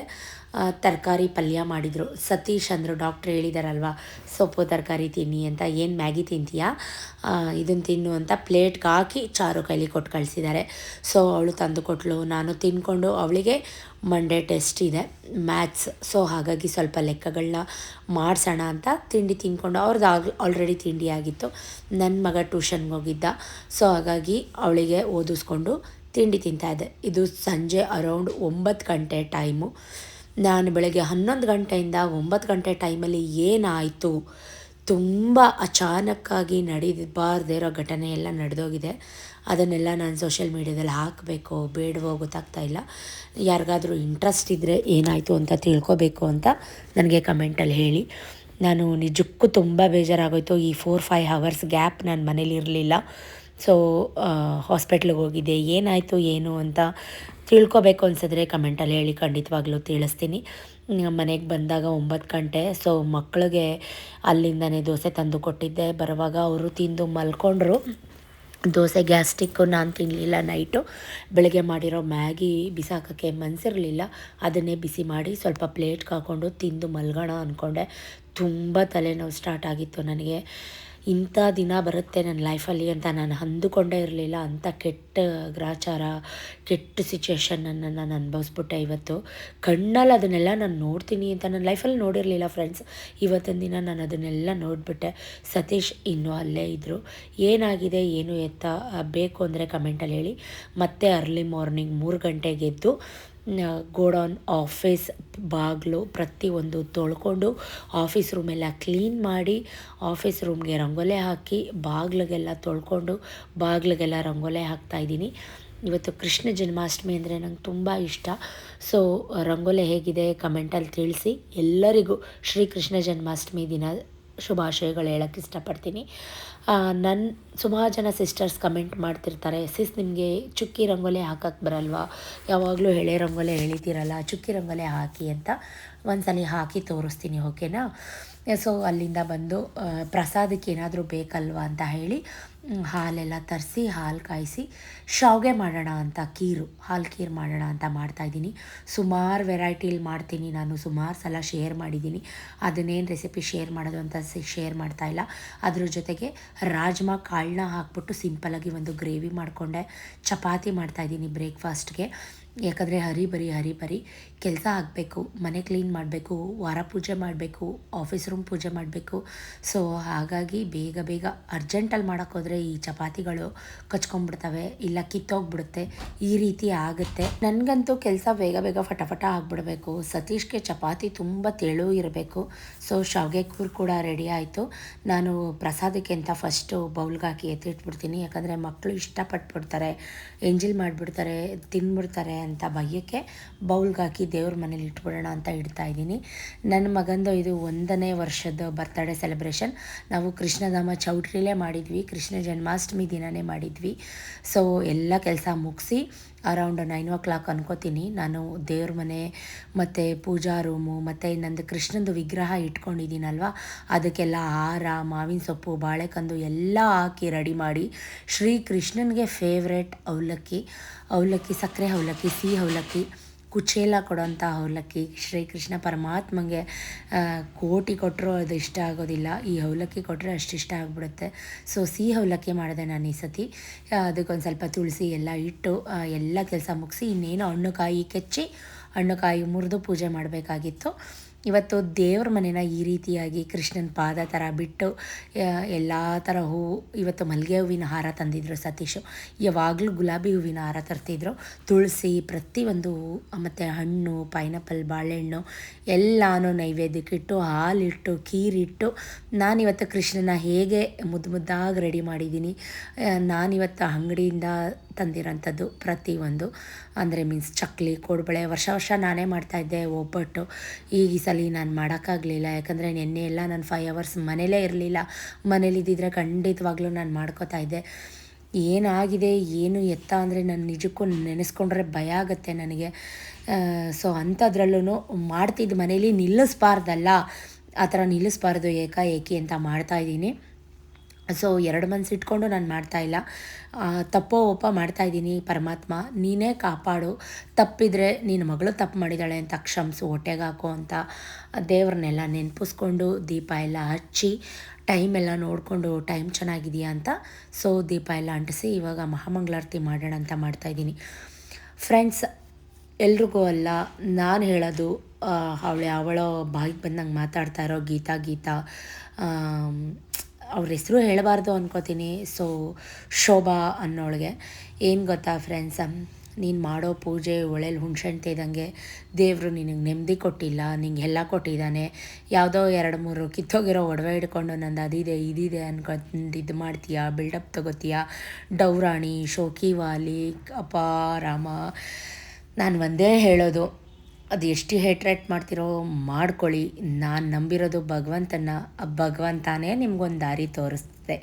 ತರಕಾರಿ ಪಲ್ಯ ಮಾಡಿದರು. ಸತೀಶ್ ಅಂದರು, ಡಾಕ್ಟ್ರ್ ಹೇಳಿದಾರಲ್ವ, ಸೊಪ್ಪು, ತರಕಾರಿ ತಿನ್ನಿ ಅಂತ, ಏನು ಮ್ಯಾಗಿ ತಿಂತೀಯಾ? ಇದನ್ನು ತಿನ್ನು ಅಂತ ಪ್ಲೇಟ್ಗೆ ಹಾಕಿ ಚಾರು ಕೈಲಿ ಕೊಟ್ಟು ಕಳಿಸಿದ್ದಾರೆ ಸೊ, ಅವಳು ತಂದು ಕೊಟ್ಟಳು ನಾನು ತಿನ್ಕೊಂಡು ಅವಳಿಗೆ ಮಂಡೇ ಟೆಸ್ಟ್ ಇದೆ, ಮ್ಯಾಥ್ಸ್. ಸೊ, ಹಾಗಾಗಿ ಸ್ವಲ್ಪ ಲೆಕ್ಕಗಳನ್ನ ಮಾಡಿಸೋಣ ಅಂತ ತಿಂಡಿ ತಿನ್ಕೊಂಡು ಅವ್ರದ್ದು ಆಗ ಆಲ್ರೆಡಿ ತಿಂಡಿ ಆಗಿತ್ತು. ನನ್ನ ಮಗ ಟ್ಯೂಷನ್ಗೆ ಹೋಗಿದ್ದ. ಸೊ, ಹಾಗಾಗಿ ಅವಳಿಗೆ ಓದಿಸ್ಕೊಂಡು ತಿಂಡಿ ತಿಂತಾಯಿದ್ದೆ ಇದು ಸಂಜೆ ಅರೌಂಡ್ ಒಂಬತ್ತು ಗಂಟೆ ಟೈಮು ನಾನು ಬೆಳಗ್ಗೆ ಹನ್ನೊಂದು ಗಂಟೆಯಿಂದ ಒಂಬತ್ತು ಗಂಟೆ ಟೈಮಲ್ಲಿ ಏನಾಯಿತು? ತುಂಬ ಅಚಾನಕ್ಕಾಗಿ ನಡೀಬಾರ್ದೇ ಇರೋ ಘಟನೆ ಎಲ್ಲ ನಡೆದೋಗಿದೆ. ಅದನ್ನೆಲ್ಲ ನಾನು ಸೋಷಿಯಲ್ ಮೀಡ್ಯಾದಲ್ಲಿ ಹಾಕಬೇಕು, ಬೇಡವೋ ಗೊತ್ತಾಗ್ತಾ ಇಲ್ಲ. ಯಾರಿಗಾದರೂ ಇಂಟ್ರೆಸ್ಟ್ ಇದ್ದರೆ ಏನಾಯಿತು ಅಂತ ತಿಳ್ಕೊಬೇಕು ಅಂತ ನನಗೆ ಕಮೆಂಟಲ್ಲಿ ಹೇಳಿ. ನಾನು ನಿಜಕ್ಕೂ ತುಂಬ ಬೇಜಾರಾಗೋಯಿತು. ಈ ಫೋರ್ ಫೈವ್ ಹವರ್ಸ್ ಗ್ಯಾಪ್ ನಾನು ಮನೇಲಿ ಇರಲಿಲ್ಲ. ಸೊ ಹಾಸ್ಪಿಟ್ಲಿಗೆ ಹೋಗಿದ್ದೆ. ಏನಾಯಿತು, ಏನು ಅಂತ ತಿಳ್ಕೊಬೇಕು ಅನ್ಸಿದ್ರೆ ಕಮೆಂಟಲ್ಲಿ ಹೇಳಿ. ಖಂಡಿತವಾಗ್ಲೂ ತಿಳಿಸ್ತೀನಿ. ಮನೆಗೆ ಬಂದಾಗ ಒಂಬತ್ತು ಗಂಟೆ. ಸೊ ಮಕ್ಕಳಿಗೆ ಅಲ್ಲಿಂದನೇ ದೋಸೆ ತಂದು ಕೊಟ್ಟಿದ್ದೆ. ಬರುವಾಗ ಅವರು ತಿಂದು ಮಲ್ಕೊಂಡ್ರು. ದೋಸೆ ಗ್ಯಾಸ್ಟಿಕ್ಕು ನಾನು ತಿನ್ನಲಿಲ್ಲ ನೈಟು. ಬೆಳಗ್ಗೆ ಮಾಡಿರೋ ಮ್ಯಾಗಿ ಬಿಸಾಕೋಕ್ಕೆ ಮನಸ್ಸಿರಲಿಲ್ಲ ಅದನ್ನೇ ಬಿಸಿ ಮಾಡಿ ಸ್ವಲ್ಪ ಪ್ಲೇಟ್ಗೆ ಹಾಕ್ಕೊಂಡು ತಿಂದು ಮಲ್ಗೋಣ ಅಂದ್ಕೊಂಡೆ ತುಂಬ ತಲೆನೋವು ಸ್ಟಾರ್ಟ್ ಆಗಿತ್ತು ನನಗೆ. ಇಂಥ ದಿನ ಬರುತ್ತೆ ನನ್ನ ಲೈಫಲ್ಲಿ ಅಂತ ನಾನು ಅಂದುಕೊಂಡೇ ಇರಲಿಲ್ಲ. ಅಂಥ ಕೆಟ್ಟ ಗ್ರಾಚಾರ, ಕೆಟ್ಟ ಸಿಚುವೇಶನನ್ನು ನಾನು ಅನುಭವಿಸ್ಬಿಟ್ಟೆ ಇವತ್ತು. ಕಣ್ಣಲ್ಲಿ ಅದನ್ನೆಲ್ಲ ನಾನು ನೋಡ್ತೀನಿ ಅಂತ ನನ್ನ ಲೈಫಲ್ಲಿ ನೋಡಿರಲಿಲ್ಲ ಫ್ರೆಂಡ್ಸ್ ಇವತ್ತಿನ ದಿನ ನಾನು ಅದನ್ನೆಲ್ಲ ನೋಡಿಬಿಟ್ಟೆ. ಸತೀಶ್ ಇನ್ನೂ ಅಲ್ಲೇ ಇದ್ದರು ಏನಾಗಿದೆ, ಏನು ಎತ್ತ ಬೇಕು ಅಂದರೆ ಕಮೆಂಟಲ್ಲಿ ಹೇಳಿ. ಮತ್ತೆ ಅರ್ಲಿ ಮಾರ್ನಿಂಗ್ ಮೂರು ಗಂಟೆಗೆ ಎದ್ದು ಗೋಡೌನ್ ಆಫೀಸ್ ಬಾಗಿಲು ಪ್ರತಿಯೊಂದು ತೊಳ್ಕೊಂಡು ಆಫೀಸ್ ರೂಮೆಲ್ಲ ಕ್ಲೀನ್ ಮಾಡಿ ಆಫೀಸ್ ರೂಮ್ಗೆ ರಂಗೋಲೆ ಹಾಕಿ ಬಾಗಿಲಿಗೆಲ್ಲ ತೊಳ್ಕೊಂಡು ಬಾಗಿಲಿಗೆಲ್ಲ ರಂಗೋಲೆ ಹಾಕ್ತಾಯಿದ್ದೀನಿ ಇವತ್ತು ಕೃಷ್ಣ ಜನ್ಮಾಷ್ಟಮಿ ಅಂದರೆ ನಂಗೆ ತುಂಬ ಇಷ್ಟ. ಸೊ ರಂಗೋಲೆ ಹೇಗಿದೆ? ಕಮೆಂಟಲ್ಲಿ ತಿಳಿಸಿ. ಎಲ್ಲರಿಗೂ ಶ್ರೀ ಕೃಷ್ಣ ಜನ್ಮಾಷ್ಟಮಿ ದಿನ ಶುಭಾಶಯಗಳು ಹೇಳೋಕ್ಕೆ ಇಷ್ಟಪಡ್ತೀನಿ. ನನ್ನ ಸುಮಾರು ಜನ ಸಿಸ್ಟರ್ಸ್ ಕಮೆಂಟ್ ಮಾಡ್ತಿರ್ತಾರೆ, ಸಿಸ್, ನಿಮಗೆ ಚುಕ್ಕಿ ರಂಗೋಲೆ ಹಾಕಕ್ಕೆ ಬರಲ್ವಾ? ಯಾವಾಗಲೂ ಎಳೆ ರಂಗೋಲೆ ಎಳಿತೀರಲ್ಲ, ಚುಕ್ಕಿ ರಂಗೋಲೆ ಹಾಕಿ ಅಂತ ಒಂದ್ಸಲ ಹಾಕಿ ತೋರಿಸ್ತೀನಿ, ಓಕೆನಾ? ಸೊ ಅಲ್ಲಿಂದ ಬಂದು ಪ್ರಸಾದಕ್ಕೆ ಏನಾದರೂ ಬೇಕಲ್ವಾ? ಅಂತ ಹೇಳಿ ಹಾಲೆಲ್ಲ ತರಿಸಿ, ಹಾಲು ಕಾಯಿಸಿ, ಶಾವಿಗೆ ಮಾಡೋಣ ಅಂತ, ಕೀರು, ಹಾಲು ಕೀರು ಮಾಡೋಣ ಅಂತ ಮಾಡ್ತಾಯಿದ್ದೀನಿ ಸುಮಾರು ವೆರೈಟಿಲಿ ಮಾಡ್ತೀನಿ ನಾನು, ಸುಮಾರು ಸಲ ಶೇರ್ ಮಾಡಿದ್ದೀನಿ. ಅದನ್ನೇನು ರೆಸಿಪಿ ಶೇರ್ ಮಾಡೋದು ಅಂತ ಶೇರ್ ಮಾಡ್ತಾಯಿಲ್ಲ ಅದ್ರ ಜೊತೆಗೆ ರಾಜ್ಮಾ ಕಾಳನ್ನ ಹಾಕ್ಬಿಟ್ಟು ಸಿಂಪಲಾಗಿ ಒಂದು ಗ್ರೇವಿ ಮಾಡಿಕೊಂಡೆ. ಚಪಾತಿ ಮಾಡ್ತಾಯಿದ್ದೀನಿ ಬ್ರೇಕ್ಫಾಸ್ಟ್ಗೆ ಯಾಕಂದರೆ ಹರಿಬರಿ ಹರಿಬರಿ ಕೆಲಸ ಆಗಬೇಕು, ಮನೆ ಕ್ಲೀನ್ ಮಾಡಬೇಕು, ವಾರ ಪೂಜೆ ಮಾಡಬೇಕು ಆಫೀಸ್ ರೂಮ್ ಪೂಜೆ ಮಾಡಬೇಕು. ಸೊ ಹಾಗಾಗಿ ಬೇಗ ಬೇಗ ಅರ್ಜೆಂಟಲ್ಲಿ ಮಾಡೋಕ್ಕೋದ್ರೆ ಈ ಚಪಾತಿಗಳು ಕಚ್ಕೊಂಡ್ಬಿಡ್ತವೆ, ಇಲ್ಲ ಕಿತ್ತೋಗ್ಬಿಡುತ್ತೆ, ಈ ರೀತಿ ಆಗುತ್ತೆ. ನನಗಂತೂ ಕೆಲಸ ಬೇಗ ಬೇಗ ಫಟಾಫಟ ಆಗಿಬಿಡಬೇಕು. ಸತೀಶ್ಗೆ ಚಪಾತಿ ತುಂಬ ತೆಳು ಇರಬೇಕು. ಸೊ ಶಾವಿಗೆ ಕೂರ್ ಕೂಡ ರೆಡಿ ಆಯಿತು. ನಾನು ಪ್ರಸಾದಕ್ಕೆ ಅಂತ ಫಸ್ಟು ಬೌಲ್ಗೆ ಹಾಕಿ ಎತ್ತಿಟ್ಬಿಡ್ತೀನಿ. ಯಾಕಂದರೆ ಮಕ್ಕಳು ಇಷ್ಟಪಟ್ಬಿಡ್ತಾರೆ. ಎಂಜಿಲ್ ಮಾಡಿಬಿಡ್ತಾರೆ ತಿಂದ್ಬಿಡ್ತಾರೆ ಅಂತ ಬಯ್ಯಕ್ಕೆ ಬೌಲ್ಗೆ ಹಾಕಿ ದೇವ್ರ ಮನೇಲಿ ಇಟ್ಬಿಡೋಣ ಅಂತ ಇಡ್ತಾ ಇದ್ದೀನಿ. ನನ್ನ ಮಗಂದು ಇದು ಒಂದನೇ ವರ್ಷದ ಬರ್ತ್ಡೇ ಸೆಲೆಬ್ರೇಷನ್ ನಾವು ಕೃಷ್ಣಧಾಮ ಚೌಟ್ರಿಲೇ ಮಾಡಿದ್ವಿ. ಕೃಷ್ಣ ಜನ್ಮಾಷ್ಟಮಿ ದಿನವೇ ಮಾಡಿದ್ವಿ. ಸೊ ಎಲ್ಲ ಕೆಲಸ ಮುಗಿಸಿ ಅರೌಂಡ್ ನೈನ್ ಓ ಕ್ಲಾಕ್ ಅನ್ಕೋತೀನಿ. ನಾನು ದೇವ್ರ ಮನೆ ಮತ್ತು ಪೂಜಾ ರೂಮು ಮತ್ತು ನಂದು ಕೃಷ್ಣಂದು ವಿಗ್ರಹ ಇಟ್ಕೊಂಡಿದ್ದೀನಲ್ವ? ಅದಕ್ಕೆಲ್ಲ ಹಾರ ಮಾವಿನ ಸೊಪ್ಪು, ಬಾಳೆಕಂದು ಎಲ್ಲ ಹಾಕಿ ರೆಡಿ ಮಾಡಿ ಶ್ರೀ ಕೃಷ್ಣನಿಗೆ ಫೇವ್ರೆಟ್ ಅವಲಕ್ಕಿ. ಅವಲಕ್ಕಿ, ಸಕ್ಕರೆ ಅವಲಕ್ಕಿ, ಸಿಹಿ ಅವಲಕ್ಕಿ. ಕುಚೇಲ ಕೊಡೋಂಥ ಅವಲಕ್ಕಿ ಶ್ರೀಕೃಷ್ಣ ಪರಮಾತ್ಮಂಗೆ ಕೋಟಿ ಕೊಟ್ಟರೂ ಅದು ಇಷ್ಟ ಆಗೋದಿಲ್ಲ. ಈ ಅವಲಕ್ಕಿ ಕೊಟ್ಟರೆ ಅಷ್ಟು ಇಷ್ಟ ಆಗಿಬಿಡುತ್ತೆ. ಸೊ ಸಿಹಿ ಅವಲಕ್ಕಿ ಮಾಡಿದೆ ನಾನು ಈ ಸತಿ. ಅದಕ್ಕೊಂದು ಸ್ವಲ್ಪ ತುಳಸಿ ಎಲ್ಲ ಇಟ್ಟು ಎಲ್ಲ ಕೆಲಸ ಮುಗಿಸಿ ಇನ್ನೇನು ಹಣ್ಣು ಕಾಯಿ ಕೆಚ್ಚಿ ಹಣ್ಣು ಕಾಯಿ ಮುರಿದು ಪೂಜೆ ಮಾಡಬೇಕಾಗಿತ್ತು. ಇವತ್ತು ದೇವ್ರ ಮನೇನ ಈ ರೀತಿಯಾಗಿ ಕೃಷ್ಣನ ಪಾದ ಥರ ಬಿಟ್ಟು ಎಲ್ಲ ಥರ ಹೂವು ಇವತ್ತು ಮಲ್ಲಿಗೆ ಹೂವಿನ ಹಾರ ತಂದಿದ್ರು ಸತೀಶು. ಯಾವಾಗಲೂ ಗುಲಾಬಿ ಹೂವಿನ ಹಾರ ತರ್ತಿದ್ರು. ತುಳಸಿ, ಪ್ರತಿಯೊಂದು ಹೂವು ಮತ್ತು ಹಣ್ಣು, ಪೈನಾಪಲ್, ಬಾಳೆಹಣ್ಣು, ಎಲ್ಲಾನು ನೈವೇದ್ಯಕ್ಕಿಟ್ಟು ಹಾಲಿಟ್ಟು, ಖೀರಿಟ್ಟು, ನಾನಿವತ್ತು ಕೃಷ್ಣನ ಹೇಗೆ ಮುದ್ದು ಮುದ್ದಾಗಿ ರೆಡಿ ಮಾಡಿದ್ದೀನಿ ನಾನಿವತ್ತು ಅಂಗಡಿಯಿಂದ ತಂದಿರೋಂಥದ್ದು ಪ್ರತಿಯೊಂದು. ಅಂದರೆ ಮೀನ್ಸ್ ಚಕ್ಲಿ, ಕೋಡ್ಬಳೆ ವರ್ಷ ವರ್ಷ ನಾನೇ ಮಾಡ್ತಾಯಿದ್ದೆ ಒಬ್ಬಟ್ಟು. ಈಗ ಈ ಸಲ ನಾನು ಮಾಡೋಕ್ಕಾಗಲಿಲ್ಲ. ಯಾಕಂದರೆ ನಿನ್ನೆ ಎಲ್ಲ ನಾನು ಫೈವ್ ಅವರ್ಸ್ ಮನೇಲೇ ಇರಲಿಲ್ಲ. ಮನೇಲಿದ್ದಿದ್ರೆ ಖಂಡಿತವಾಗ್ಲೂ ನಾನು ಮಾಡ್ಕೋತಾ ಇದ್ದೆ. ಏನಾಗಿದೆ, ಏನು ಎತ್ತ ಅಂದರೆ ನಾನು ನಿಜಕ್ಕೂ ನೆನೆಸ್ಕೊಂಡ್ರೆ ಭಯ ಆಗುತ್ತೆ ನನಗೆ. ಸೊ ಅಂಥದ್ರಲ್ಲೂ ಮಾಡ್ತಿದ್ದು ಮನೇಲಿ ನಿಲ್ಲಿಸ್ಬಾರ್ದಲ್ಲ. ಆ ಥರ ನಿಲ್ಲಿಸ್ಬಾರ್ದು ಏಕಾಏಕಿ ಅಂತ ಮಾಡ್ತಾಯಿದ್ದೀನಿ ಸೊ ಎರಡು ಮನ್ಸು ಇಟ್ಕೊಂಡು ನಾನು ಮಾಡ್ತಾಯಿಲ್ಲ ತಪ್ಪೋ ಒಪ್ಪ ಮಾಡ್ತಾಯಿದ್ದೀನಿ ಪರಮಾತ್ಮ. ನೀನೇ ಕಾಪಾಡು. ತಪ್ಪಿದರೆ ನಿನ್ನ ಮಗಳು ತಪ್ಪು ಮಾಡಿದ್ದಾಳೆ ಅಂತ ಕ್ಷಮಿಸು, ಹೊಟ್ಟೆಗೆ ಹಾಕು ಅಂತ. ದೇವ್ರನ್ನೆಲ್ಲ ನೆನಪಿಸ್ಕೊಂಡು ದೀಪ ಎಲ್ಲ ಹಚ್ಚಿ ಟೈಮ್ ಎಲ್ಲ ನೋಡಿಕೊಂಡು ಟೈಮ್ ಚೆನ್ನಾಗಿದೆಯಾ ಅಂತ. ಸೊ ದೀಪ ಎಲ್ಲ ಅಂಟಿಸಿ ಇವಾಗ ಮಹಾಮಂಗಳಾರತಿ ಮಾಡೋಣ ಅಂತ ಮಾಡ್ತಾಯಿದ್ದೀನಿ ಫ್ರೆಂಡ್ಸ್ ಎಲ್ರಿಗೂ ಅಲ್ಲ, ನಾನು ಹೇಳೋದು ಅವಳೆ, ಅವಳ ಬಾಯಿಗೆ ಬಂದಂಗೆ ಮಾತಾಡ್ತಾ ಇರೋ ಗೀತಾ ಗೀತಾ ಅವ್ರ ಹೆಸರು ಹೇಳಬಾರ್ದು ಅನ್ಕೋತೀನಿ. ಸೊ ಶೋಭಾ ಅನ್ನೋಳಿಗೆ. ಏನು ಗೊತ್ತಾ ಫ್ರೆಂಡ್ಸ್ ನೀನು ಮಾಡೋ ಪೂಜೆ ಒಳೇಲಿ ಹುಣ್ಸೆಹಣ್ಣು ಇದ್ದಂಗೆ ದೇವರು ನಿನಗೆ ನೆಮ್ಮದಿ ಕೊಟ್ಟಿಲ್ಲ, ನಿಂಗೆ ಎಲ್ಲ ಕೊಟ್ಟಿದ್ದಾನೆ. ಯಾವುದೋ ಎರಡು ಮೂರು ಕಿತ್ತೋಗಿರೋ ಒಡವೆ ಹಿಡ್ಕೊಂಡು ನಂದು ಅದಿದೆ, ಇದಿದೆ ಅನ್ಕೊಂಡು ಇದು ಮಾಡ್ತೀಯಾ ಬಿಲ್ಡಪ್ ತಗೋತೀಯಾ? ಡೌರಾಣಿ ಶೋಕಿವಾಲಿ ಅಪ್ಪ, ರಾಮ, ನಾನು ಒಂದೇ ಹೇಳೋದು. ಅದು ಎಷ್ಟು ಹೇಟ್ರೇಟ್ ಮಾಡ್ತಿರೋ ಮಾಡ್ಕೊಳ್ಳಿ. ನಾನು ನಂಬಿರೋದು ಭಗವಂತನ ಆ ಭಗವಂತನೇ ನಿಮ್ಗೊಂದು ದಾರಿ ತೋರಿಸ್ತದೆ.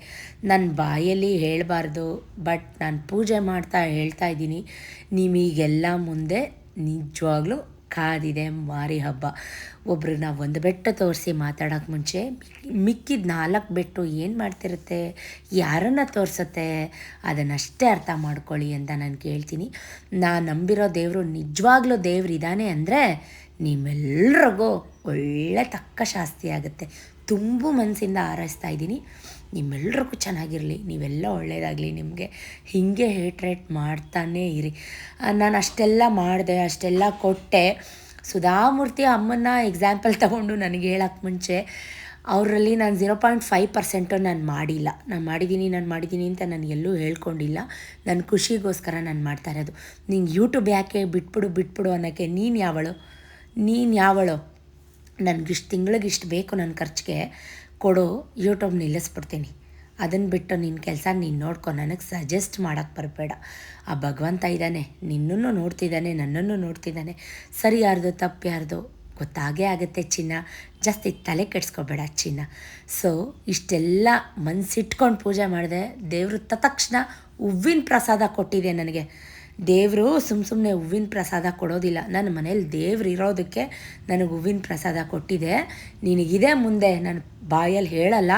ನನ್ನ ಬಾಯಲ್ಲಿ ಹೇಳಬಾರ್ದು, ಬಟ್ ನಾನು ಪೂಜೆ ಮಾಡ್ತಾ ಹೇಳ್ತಾ ಇದ್ದೀನಿ. ನಿಮಗೆಲ್ಲ ಮುಂದೆ ನಿಜವಾಗ್ಲೂ ಕಾದಿದೆ ಮಾರಿ ಹಬ್ಬ. ಒಬ್ರನ್ನ ಒಂದು ಬೆಟ್ಟ ತೋರಿಸಿ ಮಾತಾಡೋಕ್ಕೆ ಮುಂಚೆ ಮಿಕ್ಕಿದ ನಾಲ್ಕು ಬೆಟ್ಟು ಏನು ಮಾಡ್ತಿರುತ್ತೆ? ಯಾರನ್ನು ತೋರಿಸುತ್ತೆ? ಅದನ್ನಷ್ಟೇ ಅರ್ಥ ಮಾಡ್ಕೊಳ್ಳಿ ಅಂತ ನಾನು ಕೇಳ್ತೀನಿ. ನಾನು ನಂಬಿರೋ ದೇವರು ನಿಜವಾಗ್ಲೂ ದೇವ್ರು ಇದ್ದಾನೆ ಅಂದರೆ ನಿಮ್ಮೆಲ್ರಿಗೂ ಒಳ್ಳೆ ತಕ್ಕ ಶಾಸ್ತಿ ಆಗುತ್ತೆ. ತುಂಬ ಮನಸ್ಸಿಂದ ಹಾರೈಸ್ತಾ ಇದ್ದೀನಿ. ನಿಮ್ಮೆಲ್ರಿಗೂ ಚೆನ್ನಾಗಿರಲಿ, ನೀವೆಲ್ಲ ಒಳ್ಳೆಯದಾಗಲಿ ನಿಮಗೆ ಹೀಗೆ ಹೇಟ್ರೇಟ್ ಮಾಡ್ತಾನೇ ಇರಿ. ನಾನು ಅಷ್ಟೆಲ್ಲ ಮಾಡಿದೆ, ಅಷ್ಟೆಲ್ಲ ಕೊಟ್ಟೆ. ಸುಧಾಮೂರ್ತಿ ಅಮ್ಮನ್ನ ಎಕ್ಸಾಂಪಲ್ ತಗೊಂಡು ನನಗೆ ಹೇಳೋಕ್ಕೆ ಮುಂಚೆ, ಅವರಲ್ಲಿ ನಾನು ಝೀರೋ ಪಾಯಿಂಟ್ ಫೈವ್ ಪರ್ಸೆಂಟು ನಾನು ಮಾಡಿಲ್ಲ. ನಾನು ಮಾಡಿದ್ದೀನಿ ನಾನು ಮಾಡಿದ್ದೀನಿ ಅಂತ ನಾನು ಎಲ್ಲೂ ಹೇಳ್ಕೊಂಡಿಲ್ಲ. ನನ್ನ ಖುಷಿಗೋಸ್ಕರ ನಾನು ಮಾಡ್ತಾ ಇರೋದು. ನಿಂಗೆ ಯೂಟ್ಯೂಬ್ ಯಾಕೆ ಬಿಟ್ಬಿಡು ಬಿಟ್ಬಿಡು ಅನ್ನೋಕ್ಕೆ ನೀನು ಯಾವಳು? ನೀನು ಯಾವಳು? ನನಗಿಷ್ಟು ತಿಂಗಳಿಗೆ ಇಷ್ಟು ಬೇಕು ನನ್ನ ಖರ್ಚಿಗೆ. ಕೊಡು ಯೂಟ್ಯೂಬ್ ನಿಲ್ಲಿಸ್ಬಿಡ್ತೀನಿ. ಅದನ್ನು ಬಿಟ್ಟು ನಿನ್ನ ಕೆಲಸ ನೀನು ನೋಡ್ಕೊ, ನನಗೆ ಸಜೆಸ್ಟ್ ಮಾಡೋಕ್ಕೆ ಬರಬೇಡ. ಆ ಭಗವಂತ ಇದ್ದಾನೆ ನಿನ್ನನ್ನು ನೋಡ್ತಿದ್ದಾನೆ ನನ್ನನ್ನು ನೋಡ್ತಿದ್ದಾನೆ ಸರಿ ಯಾರ್ದು ತಪ್ಪು ಯಾರ್ದು ಗೊತ್ತಾಗೇ ಆಗುತ್ತೆ ಚಿನ್ನ. ಜಾಸ್ತಿ ತಲೆ ಕೆಡಿಸ್ಕೊಬೇಡ ಚಿನ್ನ. ಸೊ ಇಷ್ಟೆಲ್ಲ ಮನಸ್ಸಿಟ್ಕೊಂಡು ಪೂಜೆ ಮಾಡಿದೆ ದೇವರು ತಕ್ಷಣ ಹೂವಿನ ಪ್ರಸಾದ ಕೊಟ್ಟಿದೆ ನನಗೆ. ದೇವರು ಸುಮ್ಮ ಸುಮ್ಮನೆ ಹೂವಿನ ಪ್ರಸಾದ ಕೊಡೋದಿಲ್ಲ. ನನ್ನ ಮನೇಲಿ ದೇವ್ರು ಇರೋದಕ್ಕೆ ನನಗೆ ಹೂವಿನ ಪ್ರಸಾದ ಕೊಟ್ಟಿದೆ. ನಿನಗಿದೆ ಮುಂದೆ, ನಾನು ಬಾಯಲ್ಲಿ ಹೇಳಲ್ಲ.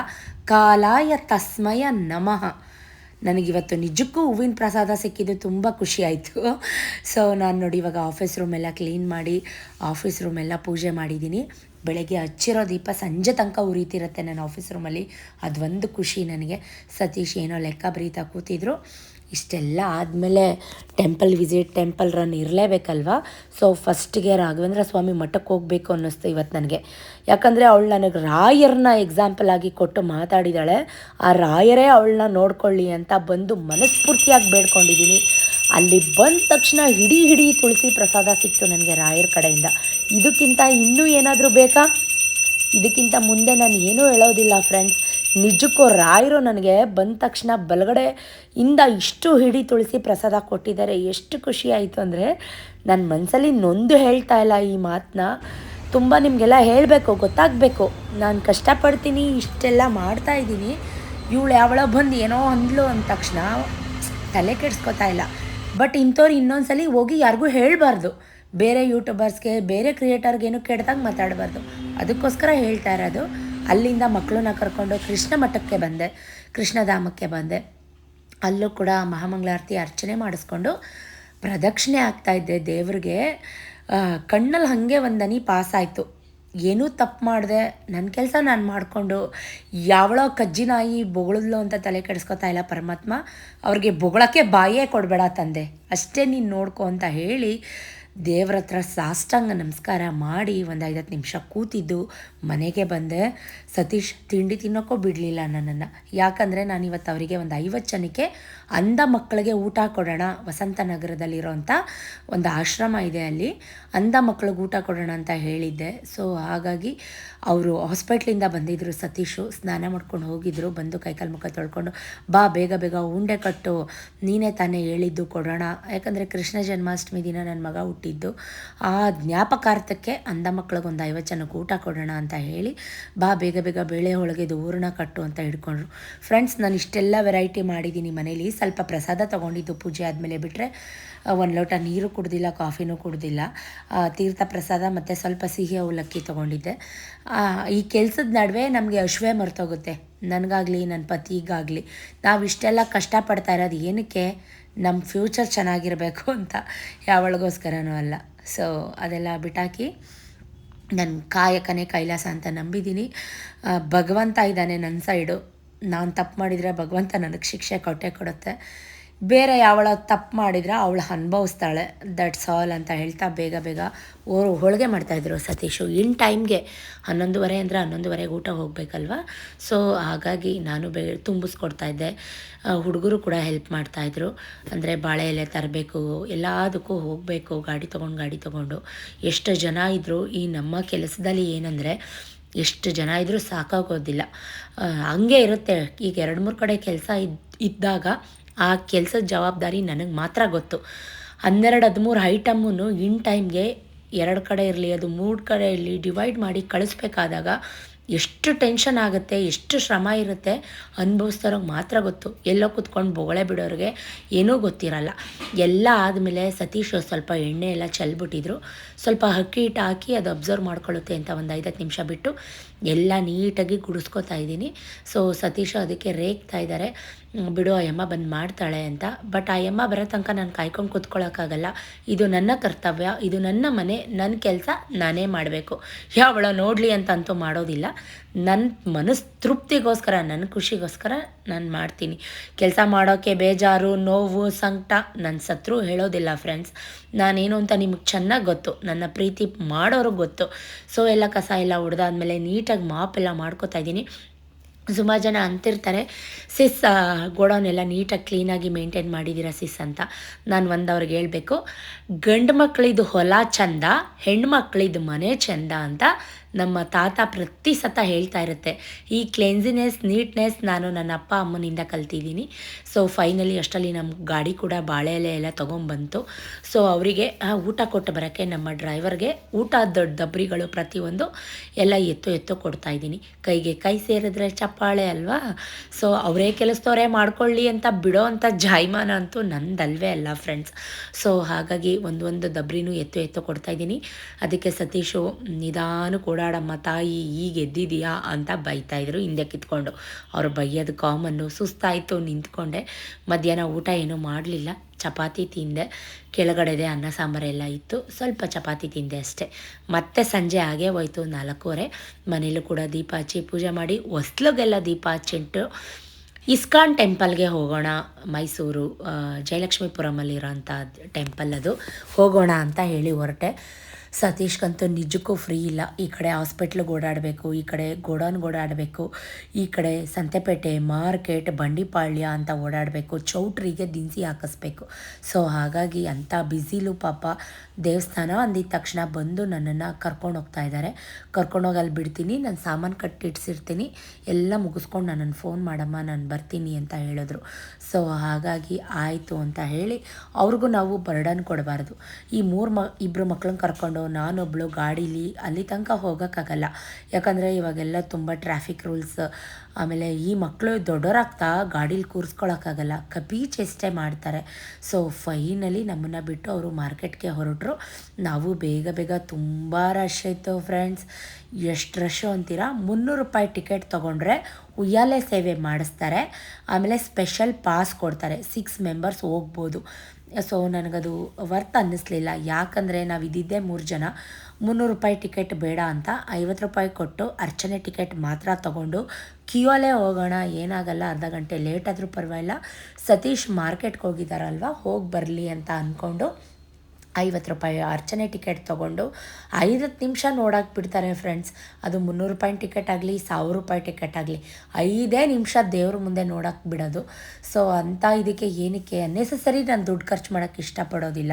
ಕಾಲಾಯ ತಸ್ಮಯ ನಮಃ. ನನಗಿವತ್ತು ನಿಜಕ್ಕೂ ಹೂವಿನ ಪ್ರಸಾದ ಸಿಕ್ಕಿದ್ದು ತುಂಬ ಖುಷಿ ಆಯಿತು. ಸೊ ನಾನು ನೋಡಿ ಇವಾಗ ಆಫೀಸ್ ರೂಮೆಲ್ಲ ಕ್ಲೀನ್ ಮಾಡಿ ಆಫೀಸ್ ರೂಮೆಲ್ಲ ಪೂಜೆ ಮಾಡಿದ್ದೀನಿ ಬೆಳಗ್ಗೆ ಹಚ್ಚಿರೋ ದೀಪ ಸಂಜೆ ತನಕ ಉರಿತಿರುತ್ತೆ ನನ್ನ ಆಫೀಸ್ ರೂಮಲ್ಲಿ ಅದೊಂದು ಖುಷಿ ನನಗೆ. ಸತೀಶ್ ಏನೋ ಲೆಕ್ಕ ಬರೀತಾ ಕೂತಿದ್ರು. ಇಷ್ಟೆಲ್ಲ ಆದಮೇಲೆ ಟೆಂಪಲ್ ವಿಸಿಟ್, ಟೆಂಪಲ್ ರನ್ ಇರಲೇಬೇಕಲ್ವಾ? ಸೊ ಫಸ್ಟಿಗೆ ರಾಘವೇಂದ್ರ ಸ್ವಾಮಿ ಮಠಕ್ಕೆ ಹೋಗಬೇಕು ಅನ್ನಿಸ್ತು ಇವತ್ತು ನನಗೆ. ಯಾಕಂದರೆ ಅವಳು ನನಗೆ ರಾಯರನ್ನ ಎಕ್ಸಾಂಪಲ್ ಆಗಿ ಕೊಟ್ಟು ಮಾತಾಡಿದಾಳೆ. ಆ ರಾಯರೇ ಅವಳನ್ನ ನೋಡ್ಕೊಳ್ಳಿ ಅಂತ ಬಂದು ಮನಸ್ಫೂರ್ತಿಯಾಗಿ ಬೇಡ್ಕೊಂಡಿದ್ದೀನಿ ಅಲ್ಲಿ ಬಂದ ತಕ್ಷಣ ಹಿಡಿ ಹಿಡಿ ತುಳಸಿ ಪ್ರಸಾದ ಸಿಕ್ತು ನನಗೆ ರಾಯರ ಕಡೆಯಿಂದ. ಇದಕ್ಕಿಂತ ಇನ್ನೂ ಏನಾದರೂ ಬೇಕಾ? ಇದಕ್ಕಿಂತ ಮುಂದೆ ನಾನು ಏನೂ ಹೇಳೋದಿಲ್ಲ ಫ್ರೆಂಡ್ಸ್ ನಿಜಕ್ಕೂ ರಾಯರು ನನಗೆ ಬಂದ ತಕ್ಷಣ ಬಲಗಡೆ ಇಂದ ಇಷ್ಟು ಹಿಡಿ ತುಳಸಿ ಪ್ರಸಾದ ಕೊಟ್ಟಿದ್ದಾರೆ. ಎಷ್ಟು ಖುಷಿ ಆಯಿತು ಅಂದರೆ ನನ್ನ ಮನಸ್ಸಲ್ಲಿ ನೊಂದು ಹೇಳ್ತಾ ಇಲ್ಲ ಈ ಮಾತನ್ನ ತುಂಬ ನಿಮಗೆಲ್ಲ ಹೇಳಬೇಕು, ಗೊತ್ತಾಗಬೇಕು. ನಾನು ಕಷ್ಟಪಡ್ತೀನಿ, ಇಷ್ಟೆಲ್ಲ ಮಾಡ್ತಾ ಇದ್ದೀನಿ. ಇವಳು ಯಾವಳೋ ಬಂದು ಏನೋ ಅಂದ್ಲು ಅಂದ ತಕ್ಷಣ ತಲೆ ಕೆಡಿಸ್ಕೊತಾ ಇಲ್ಲ. ಬಟ್ ಇಂಥವ್ರು ಇನ್ನೊಂದ್ಸಲಿ ಹೋಗಿ ಯಾರಿಗೂ ಹೇಳಬಾರ್ದು. ಬೇರೆ ಯೂಟ್ಯೂಬರ್ಸ್ಗೆ ಬೇರೆ ಕ್ರಿಯೇಟರ್ಗೇನು ಕೆಡ್ದಾಗ ಮಾತಾಡಬಾರ್ದು. ಅದಕ್ಕೋಸ್ಕರ ಹೇಳ್ತಾ ಇರೋದು. ಅಲ್ಲಿಂದ ಮಕ್ಕಳನ್ನ ಕರ್ಕೊಂಡು ಕೃಷ್ಣ ಮಠಕ್ಕೆ ಬಂದೆ. ಕೃಷ್ಣಧಾಮಕ್ಕೆ ಬಂದೆ. ಅಲ್ಲೂ ಕೂಡ ಮಹಾಮಂಗಳಾರತಿ ಅರ್ಚನೆ ಮಾಡಿಸ್ಕೊಂಡು ಪ್ರದಕ್ಷಿಣೆ ಆಗ್ತಾಯಿದ್ದೆ ದೇವ್ರಿಗೆ ಕಣ್ಣಲ್ಲಿ ಹಾಗೆ ಒಂದು ಪಾಸಾಯಿತು. ಏನೂ ತಪ್ಪು ಮಾಡಿದೆ. ನನ್ನ ಕೆಲಸ ನಾನು ಮಾಡಿಕೊಂಡು ಯಾವಳೋ ಕಜ್ಜಿ ನಾಯಿ ಬೊಗಳಿದ್ಲು ಅಂತ ತಲೆ ಕೆಡಿಸ್ಕೊತಾ ಇಲ್ಲ ಪರಮಾತ್ಮ. ಅವ್ರಿಗೆ ಬೊಗಳಕ್ಕೆ ಬಾಯೇ ಕೊಡಬೇಡ ತಂದೆ. ಅಷ್ಟೇ ನೀನು ನೋಡ್ಕೊ ಅಂತ ಹೇಳಿ ದೇವ್ರ ಹತ್ರ ಸಾಷ್ಟಾಂಗ ನಮಸ್ಕಾರ ಮಾಡಿ ಒಂದು ಐದತ್ತು ನಿಮಿಷ ಕೂತಿದ್ದು. ಮನೆಗೆ ಬಂದೆ, ಸತೀಶ್ ತಿಂಡಿ ತಿನ್ನೋಕ್ಕೂ ಬಿಡಲಿಲ್ಲ ನನ್ನನ್ನು. ಯಾಕಂದರೆ ನಾನು ಇವತ್ತು ಅವರಿಗೆ ಒಂದು ಐವತ್ತು ಜನಕ್ಕೆ ಅಂಧ ಮಕ್ಕಳಿಗೆ ಊಟ ಕೊಡೋಣ ವಸಂತ ನಗರದಲ್ಲಿರೋಂಥ ಒಂದು ಆಶ್ರಮ ಇದೆ ಅಲ್ಲಿ, ಅಂಧ ಮಕ್ಕಳಿಗೆ ಊಟ ಕೊಡೋಣ ಅಂತ ಹೇಳಿದ್ದೆ. ಸೊ ಹಾಗಾಗಿ ಅವರು ಹಾಸ್ಪಿಟ್ಲಿಂದ ಬಂದಿದ್ದರು ಸತೀಶು. ಸ್ನಾನ ಮಾಡ್ಕೊಂಡು ಹೋಗಿದ್ರು, ಬಂದು ಕೈಕಾಲು ಮುಖ ತೊಳ್ಕೊಂಡು, ಬಾ, ಬೇಗ ಬೇಗ ಉಂಡೆ ಕಟ್ಟು, ನೀನೇ ತಾನೇ ಹೇಳಿದ್ದು ಕೊಡೋಣ. ಯಾಕಂದರೆ ಕೃಷ್ಣ ಜನ್ಮಾಷ್ಟಮಿ ದಿನ ನನ್ನ ಮಗ ಹುಟ್ಟಿದ್ದು. ಆ ಜ್ಞಾಪಕಾರ್ಥಕ್ಕೆ ಅಂಧ ಮಕ್ಕಳಿಗೆ ಒಂದು ಐವತ್ತು ಜನಕ್ಕೆ ಊಟ ಕೊಡೋಣ ಅಂತ ಹೇಳಿ ಬಾ ಬೇಗ ಬೇಗ ಬೇಳೆ ಹೋಳಿಗೆದು ಹೂರಣ ಕಟ್ಟು ಅಂತ ಹಿಡ್ಕೊಂಡ್ರು. ಫ್ರೆಂಡ್ಸ್ ನಾನು ಇಷ್ಟೆಲ್ಲ ವೆರೈಟಿ ಮಾಡಿದ್ದೀನಿ ಮನೇಲಿ. ಸ್ವಲ್ಪ ಪ್ರಸಾದ ತೊಗೊಂಡಿದ್ದು ಪೂಜೆ ಆದಮೇಲೆ ಬಿಟ್ಟರೆ ಒಂದು ಲೋಟ ನೀರು ಕುಡ್ದಿಲ್ಲ, ಕಾಫಿನೂ ಕುಡ್ದಿಲ್ಲ. ತೀರ್ಥ ಪ್ರಸಾದ ಮತ್ತು ಸ್ವಲ್ಪ ಸಿಹಿ ಅವಲಕ್ಕಿ ತೊಗೊಂಡಿದ್ದೆ. ಈ ಕೆಲಸದ ನಡುವೆ ನಮಗೆ ಅಶ್ವೇ ಮರೆತೋಗುತ್ತೆ. ನನಗಾಗಲಿ ನನ್ನ ಪತಿಗಾಗಲಿ. ನಾವು ಇಷ್ಟೆಲ್ಲ ಕಷ್ಟಪಡ್ತಾ ಇರೋದು ಏನಕ್ಕೆ? ನಮ್ಮ ಫ್ಯೂಚರ್ ಚೆನ್ನಾಗಿರಬೇಕು ಅಂತ. ಯಾವಳಿಗೋಸ್ಕರನೂ ಅಲ್ಲ. ಸೊ ಅದೆಲ್ಲ ಬಿಟ್ಟಾಕಿ ನನ್ನ ಕಾಯಕನೇ ಕೈಲಾಸ ಅಂತ ನಂಬಿದ್ದೀನಿ ಭಗವಂತ ಇದ್ದಾನೆ ನನ್ನ ಸೈಡು ನಾನು ತಪ್ಪು ಮಾಡಿದರೆ ಭಗವಂತ ನನಗೆ ಶಿಕ್ಷೆ ಕೊಟ್ಟೆ ಕೊಡುತ್ತೆ. ಬೇರೆ ಯಾವಳ ತಪ್ಪು ಮಾಡಿದ್ರೆ ಅವಳು ಅನುಭವಿಸ್ತಾಳೆ. ದಟ್ಸ್ ಆಲ್ ಅಂತ ಹೇಳ್ತಾ ಬೇಗ ಬೇಗ ಅವರು ಹೋಳಿಗೆ ಮಾಡ್ತಾಯಿದ್ರು ಸತೀಶು. ಇನ್ ಟೈಮ್ಗೆ ಹನ್ನೊಂದುವರೆ ಅಂದರೆ ಹನ್ನೊಂದುವರೆಗೆ ಊಟ ಹೋಗಬೇಕಲ್ವ? ಸೊ ಹಾಗಾಗಿ ನಾನು ಬೇ ತುಂಬಿಸ್ಕೊಡ್ತಾ ಇದ್ದೆ. ಹುಡುಗರು ಕೂಡ ಹೆಲ್ಪ್ ಮಾಡ್ತಾಯಿದ್ರು ಅಂದರೆ ಬಾಳೆ ಎಲೆ ತರಬೇಕು, ಎಲ್ಲದಕ್ಕೂ ಹೋಗಬೇಕು, ಗಾಡಿ ತೊಗೊಂಡು ಗಾಡಿ ತೊಗೊಂಡು. ಎಷ್ಟು ಜನ ಇದ್ದರು ಈ ನಮ್ಮ ಕೆಲಸದಲ್ಲಿ ಏನಂದರೆ ಎಷ್ಟು ಜನ ಇದ್ದರೂ ಸಾಕಾಗೋದಿಲ್ಲ. ಹಂಗೆ ಇರುತ್ತೆ. ಈಗ ಎರಡು ಮೂರು ಕಡೆ ಕೆಲಸ ಇದ್ ಇದ್ದಾಗ ಆ ಕೆಲಸದ ಜವಾಬ್ದಾರಿ ನನಗೆ ಮಾತ್ರ ಗೊತ್ತು. ಹನ್ನೆರಡು ಹದಿಮೂರು ಐಟಮ್ಮನ್ನು ಇನ್ ಟೈಮ್ಗೆ ಎರಡು ಕಡೆ ಇರಲಿ, ಅದು ಮೂರು ಕಡೆ ಇರಲಿ ಡಿವೈಡ್ ಮಾಡಿ ಕಳಿಸ್ಬೇಕಾದಾಗ ಎಷ್ಟು ಟೆನ್ಷನ್ ಆಗುತ್ತೆ, ಎಷ್ಟು ಶ್ರಮ ಇರುತ್ತೆ ಅನುಭವಿಸ್ತಾರೋಗೆ ಮಾತ್ರ ಗೊತ್ತು. ಎಲ್ಲೋ ಕುತ್ಕೊಂಡು ಬೊಗಳೆ ಬಿಡೋರಿಗೆ ಏನೂ ಗೊತ್ತಿರಲ್ಲ. ಎಲ್ಲ ಆದಮೇಲೆ ಸತೀಶ್ ಸ್ವಲ್ಪ ಎಣ್ಣೆ ಎಲ್ಲ ಚೆಲ್ಬಿಟ್ಟಿದ್ರು. ಸ್ವಲ್ಪ ಅಕ್ಕಿ ಹಿಟ್ಟು ಹಾಕಿ ಅದು ಅಬ್ಸರ್ವ್ ಮಾಡ್ಕೊಳ್ಳುತ್ತೆ ಅಂತ ಒಂದು ಐದತ್ತು ನಿಮಿಷ ಬಿಟ್ಟು ಎಲ್ಲ ನೀಟಾಗಿ ಗುಡಿಸ್ಕೊತಾ ಇದ್ದೀನಿ. ಸೊ ಸತೀಶ್ ಅದಕ್ಕೆ ರೇಗ್ತಾ ಇದ್ದಾರೆ. ಬಿಡು, ಆ ಯಮ್ಮ ಬಂದು ಮಾಡ್ತಾಳೆ ಅಂತ. ಬಟ್ ಆ ಯಮ್ಮ ಬರೋ ತನಕ ನಾನು ಕಾಯ್ಕೊಂಡು ಕೂತ್ಕೊಳ್ಳೋಕ್ಕಾಗಲ್ಲ ಇದು ನನ್ನ ಕರ್ತವ್ಯ, ಇದು ನನ್ನ ಮನೆ ನನ್ನ ಕೆಲಸ, ನಾನೇ ಮಾಡಬೇಕು. ಯಾವಳ ನೋಡಲಿ ಅಂತ ಅಂತೂ ಮಾಡೋದಿಲ್ಲ. ನನ್ನ ಮನಸ್ಸು ತೃಪ್ತಿಗೋಸ್ಕರ ನನ್ನ ಖುಷಿಗೋಸ್ಕರ ನಾನು ಮಾಡ್ತೀನಿ. ಕೆಲಸ ಮಾಡೋಕ್ಕೆ ಬೇಜಾರು, ನೋವು, ಸಂಕಟ ನನ್ನ ಸತ್ರು ಹೇಳೋದಿಲ್ಲ ಫ್ರೆಂಡ್ಸ್ ನಾನೇನು ಅಂತ ನಿಮಗೆ ಚೆನ್ನಾಗಿ ಗೊತ್ತು. ನನ್ನ ಪ್ರೀತಿ ಮಾಡೋರು ಗೊತ್ತು. ಸೊ ಎಲ್ಲ ಕಸ ಎಲ್ಲ ಹೊಡೆದಾದ್ಮೇಲೆ ನೀಟಾಗಿ ಮಾಪ್ ಎಲ್ಲ ಮಾಡ್ಕೋತಾ ಇದ್ದೀನಿ. ಸುಮಾರು ಜನ ಅಂತಿರ್ತಾರೆ ಸಿಸ್ ಗೋಡೌನೆಲ್ಲ ನೀಟಾಗಿ ಕ್ಲೀನಾಗಿ ಮೇಂಟೈನ್ ಮಾಡಿದ್ದೀರ ಸಿಸ್ ಅಂತ. ನಾನು ಒಂದು ಅವ್ರಿಗೆ ಹೇಳಬೇಕು, ಗಂಡು ಮಕ್ಕಳಿದ್ದು ಹೊಲ ಚಂದ ಹೆಣ್ಮಕ್ಳಿದ್ದು ಮನೆ ಚಂದ ಅಂತ ನಮ್ಮ ತಾತ ಪ್ರತಿ ಸತ ಹೇಳ್ತಾ ಇರುತ್ತೆ, ಈ ಕ್ಲೆನ್ಸಿನೆಸ್ ನೀಟ್ನೆಸ್ ನಾನು ನನ್ನ ಅಪ್ಪ ಅಮ್ಮನಿಂದ ಕಲ್ತಿದ್ದೀನಿ. ಸೊ ಫೈನಲಿ ಅಷ್ಟರಲ್ಲಿ ನಮ್ಮ ಗಾಡಿ ಕೂಡ ಬಾಳೆ ಎಲೆ ಎಲ್ಲ ತೊಗೊಂಬಂತು ಸೊ ಅವರಿಗೆ ಊಟ ಕೊಟ್ಟು ಬರೋಕ್ಕೆ ನಮ್ಮ ಡ್ರೈವರ್ಗೆ ಊಟ ದೊಡ್ಡ ದಬ್ರಿಗಳು ಪ್ರತಿಯೊಂದು ಎಲ್ಲ ಎತ್ತು ಎತ್ತು ಕೊಡ್ತಾ ಇದ್ದೀನಿ. ಕೈಗೆ ಕೈ ಸೇರಿದ್ರೆ ಚಪ್ಪಾಳೆ ಅಲ್ವಾ? ಸೊ ಅವರೇ ಕೆಲಸದವರೇ ಮಾಡ್ಕೊಳ್ಳಿ ಅಂತ ಬಿಡೋ ಅಂಥ ಜಾಯ್ಮಾನ ಅಂತೂ ನಂದಲ್ವೇ ಅಲ್ಲ ಫ್ರೆಂಡ್ಸ್ ಸೊ ಹಾಗಾಗಿ ಒಂದೊಂದು ಒಂದು ದಬ್ರಿನೂ ಎತ್ತು ಎತ್ತು ಕೊಡ್ತಾ ಇದ್ದೀನಿ. ಅದಕ್ಕೆ ಸತೀಶು ನಿಧಾನ ಓಡಾಡಮ್ಮ ತಾಯಿ ಈಗ ಎದ್ದಿದೀಯಾ ಅಂತ ಬೈತಾ ಇದ್ರು. ಹಿಂದೆ ಕಿತ್ಕೊಂಡು ಅವ್ರು ಬೈಯೋದು ಕಾಮನ್ನು. ಸುಸ್ತಾಯಿತು, ನಿಂತ್ಕೊಂಡೆ. ಮಧ್ಯಾಹ್ನ ಊಟ ಏನೂ ಮಾಡಲಿಲ್ಲ. ಚಪಾತಿ ತಿಂದೆ. ಕೆಳಗಡೆದೆ ಅನ್ನ ಸಾಂಬಾರೆಲ್ಲ ಇತ್ತು. ಸ್ವಲ್ಪ ಚಪಾತಿ ತಿಂದೆ ಅಷ್ಟೇ. ಮತ್ತೆ ಸಂಜೆ ಹಾಗೆ ಹೋಯ್ತು ನಾಲ್ಕೂವರೆ. ಮನೇಲೂ ಕೂಡ ದೀಪ ಹಚ್ಚಿ ಪೂಜೆ ಮಾಡಿ ಹೊಸ್ಲಿಗೆಲ್ಲ ದೀಪ ಹಚ್ಚಿಟ್ಟು ಇಸ್ಕಾನ್ ಟೆಂಪಲ್ಗೆ ಹೋಗೋಣ. ಮೈಸೂರು ಜಯಲಕ್ಷ್ಮೀಪುರಮಲ್ಲಿರೋಂಥ ಟೆಂಪಲ್ ಅದು. ಹೋಗೋಣ ಅಂತ ಹೇಳಿ ಹೊರಟೆ. ಸತೀಶ್ಗಂತೂ ನಿಜಕ್ಕೂ ಫ್ರೀ ಇಲ್ಲ. ಈ ಕಡೆ ಹಾಸ್ಪಿಟ್ಲ್ಗೆ ಓಡಾಡಬೇಕು, ಈ ಕಡೆ ಗೋಡೌನ್ಗೆ ಓಡಾಡಬೇಕು, ಈ ಕಡೆ ಸಂತೆಪೇಟೆ ಮಾರ್ಕೆಟ್, ಬಂಡಿಪಾಳ್ಯ ಅಂತ ಓಡಾಡಬೇಕು, ಚೌಟ್ರಿಗೆ ದಿನಸಿ ಹಾಕಿಸ್ಬೇಕು. ಸೊ ಹಾಗಾಗಿ ಅಂಥ ಬ್ಯುಸಿಲು ಪಾಪ ದೇವಸ್ಥಾನ ಅಂದಿದ ತಕ್ಷಣ ಬಂದು ನನ್ನನ್ನು ಕರ್ಕೊಂಡು ಹೋಗ್ತಾ ಇದ್ದಾರೆ. ಕರ್ಕೊಂಡೋಗಿ ಅಲ್ಲಿ ಬಿಡ್ತೀನಿ, ನಾನು ಸಾಮಾನು ಕಟ್ಟಿಡ್ಸಿರ್ತೀನಿ ಎಲ್ಲ ಮುಗಿಸ್ಕೊಂಡು ನನ್ನನ್ನು ಫೋನ್ ಮಾಡಮ್ಮ, ನಾನು ಬರ್ತೀನಿ ಅಂತ ಹೇಳಿದ್ರು. ಸೊ ಹಾಗಾಗಿ ಆಯಿತು ಅಂತ ಹೇಳಿ ಅವ್ರಿಗೂ ನಾವು ಬರ್ಡನ್ ಕೊಡಬಾರ್ದು. ಈ ಮೂರು ಮ ಇಬ್ಬರು ಮಕ್ಳನ್ನ ಕರ್ಕೊಂಡು ನಾನೊಬ್ಳು ಗಾಡೀಲಿ ಅಲ್ಲಿ ತನಕ ಹೋಗೋಕ್ಕಾಗಲ್ಲ. ಯಾಕಂದರೆ ಇವಾಗೆಲ್ಲ ತುಂಬ ಟ್ರಾಫಿಕ್ ರೂಲ್ಸ್ ಆಮೇಲೆ ಈ ಮಕ್ಕಳು ದೊಡ್ಡವರಾಗ್ತಾ ಗಾಡೀಲಿ ಕೂರಿಸ್ಕೊಳಕ್ಕಾಗಲ್ಲ. ಕಪಿ ಚೇಷ್ಟೆ ಮಾಡ್ತಾರೆ. ಸೊ ಫೈನಲಿ ನಮ್ಮನ್ನು ಬಿಟ್ಟು ಅವರು ಮಾರ್ಕೆಟ್ಗೆ ಹೊರಟರು. ನಾವು ಬೇಗ ಬೇಗ ತುಂಬ ರಶ್ ಇತ್ತು ಫ್ರೆಂಡ್ಸ್ ಎಷ್ಟು ರಶ್ಶು ಅಂತೀರಾ? ಮುನ್ನೂರು ರೂಪಾಯಿ ಟಿಕೆಟ್ ತೊಗೊಂಡ್ರೆ ಉಯ್ಯಾಲೆ ಸೇವೆ ಮಾಡಿಸ್ತಾರೆ. ಆಮೇಲೆ ಸ್ಪೆಷಲ್ ಪಾಸ್ ಕೊಡ್ತಾರೆ. ಸಿಕ್ಸ್ ಮೆಂಬರ್ಸ್ ಹೋಗ್ಬೋದು. ಸೊ ನನಗದು ವರ್ತ್ ಅನ್ನಿಸ್ಲಿಲ್ಲ. ಯಾಕಂದರೆ ನಾವು ಇದ್ದಿದ್ದೇ ಮೂರು ಜನ. ಮುನ್ನೂರು ರೂಪಾಯಿ ಟಿಕೆಟ್ ಬೇಡ ಅಂತ ಐವತ್ತು ರೂಪಾಯಿ ಕೊಟ್ಟು ಅರ್ಚನೆ ಟಿಕೆಟ್ ಮಾತ್ರ ತೊಗೊಂಡು ಕ್ಯೂಯಲ್ಲೇ ಹೋಗೋಣ, ಏನಾಗಲ್ಲ, ಅರ್ಧ ಗಂಟೆ ಲೇಟ್ ಆದರೂ ಪರವಾಗಿಲ್ಲ. ಸತೀಶ್ ಮಾರ್ಕೆಟ್ಗೆ ಹೋಗಿದ್ದಾರಲ್ವ ಹೋಗಿ ಬರಲಿ ಅಂತ ಅಂದ್ಕೊಂಡು ಐವತ್ತು ರೂಪಾಯಿ ಅರ್ಚನೆ ಟಿಕೆಟ್ ತೊಗೊಂಡು ಐದತ್ತು ನಿಮಿಷ ನೋಡೋಕೆ ಬಿಡ್ತಾರೆ ಫ್ರೆಂಡ್ಸ್ ಅದು ಮುನ್ನೂರು ರೂಪಾಯಿ ಟಿಕೆಟ್ ಆಗಲಿ, ಸಾವಿರ ರೂಪಾಯಿ ಟಿಕೆಟ್ ಆಗಲಿ, ಐದೇ ನಿಮಿಷ ದೇವ್ರ ಮುಂದೆ ನೋಡೋಕೆ ಬಿಡೋದು. ಸೊ ಅಂಥ ಇದಕ್ಕೆ ಏನಕ್ಕೆ ಅನ್ನೆಸಸರಿ ನಾನು ದುಡ್ಡು ಖರ್ಚು ಮಾಡೋಕ್ಕೆ ಇಷ್ಟಪಡೋದಿಲ್ಲ.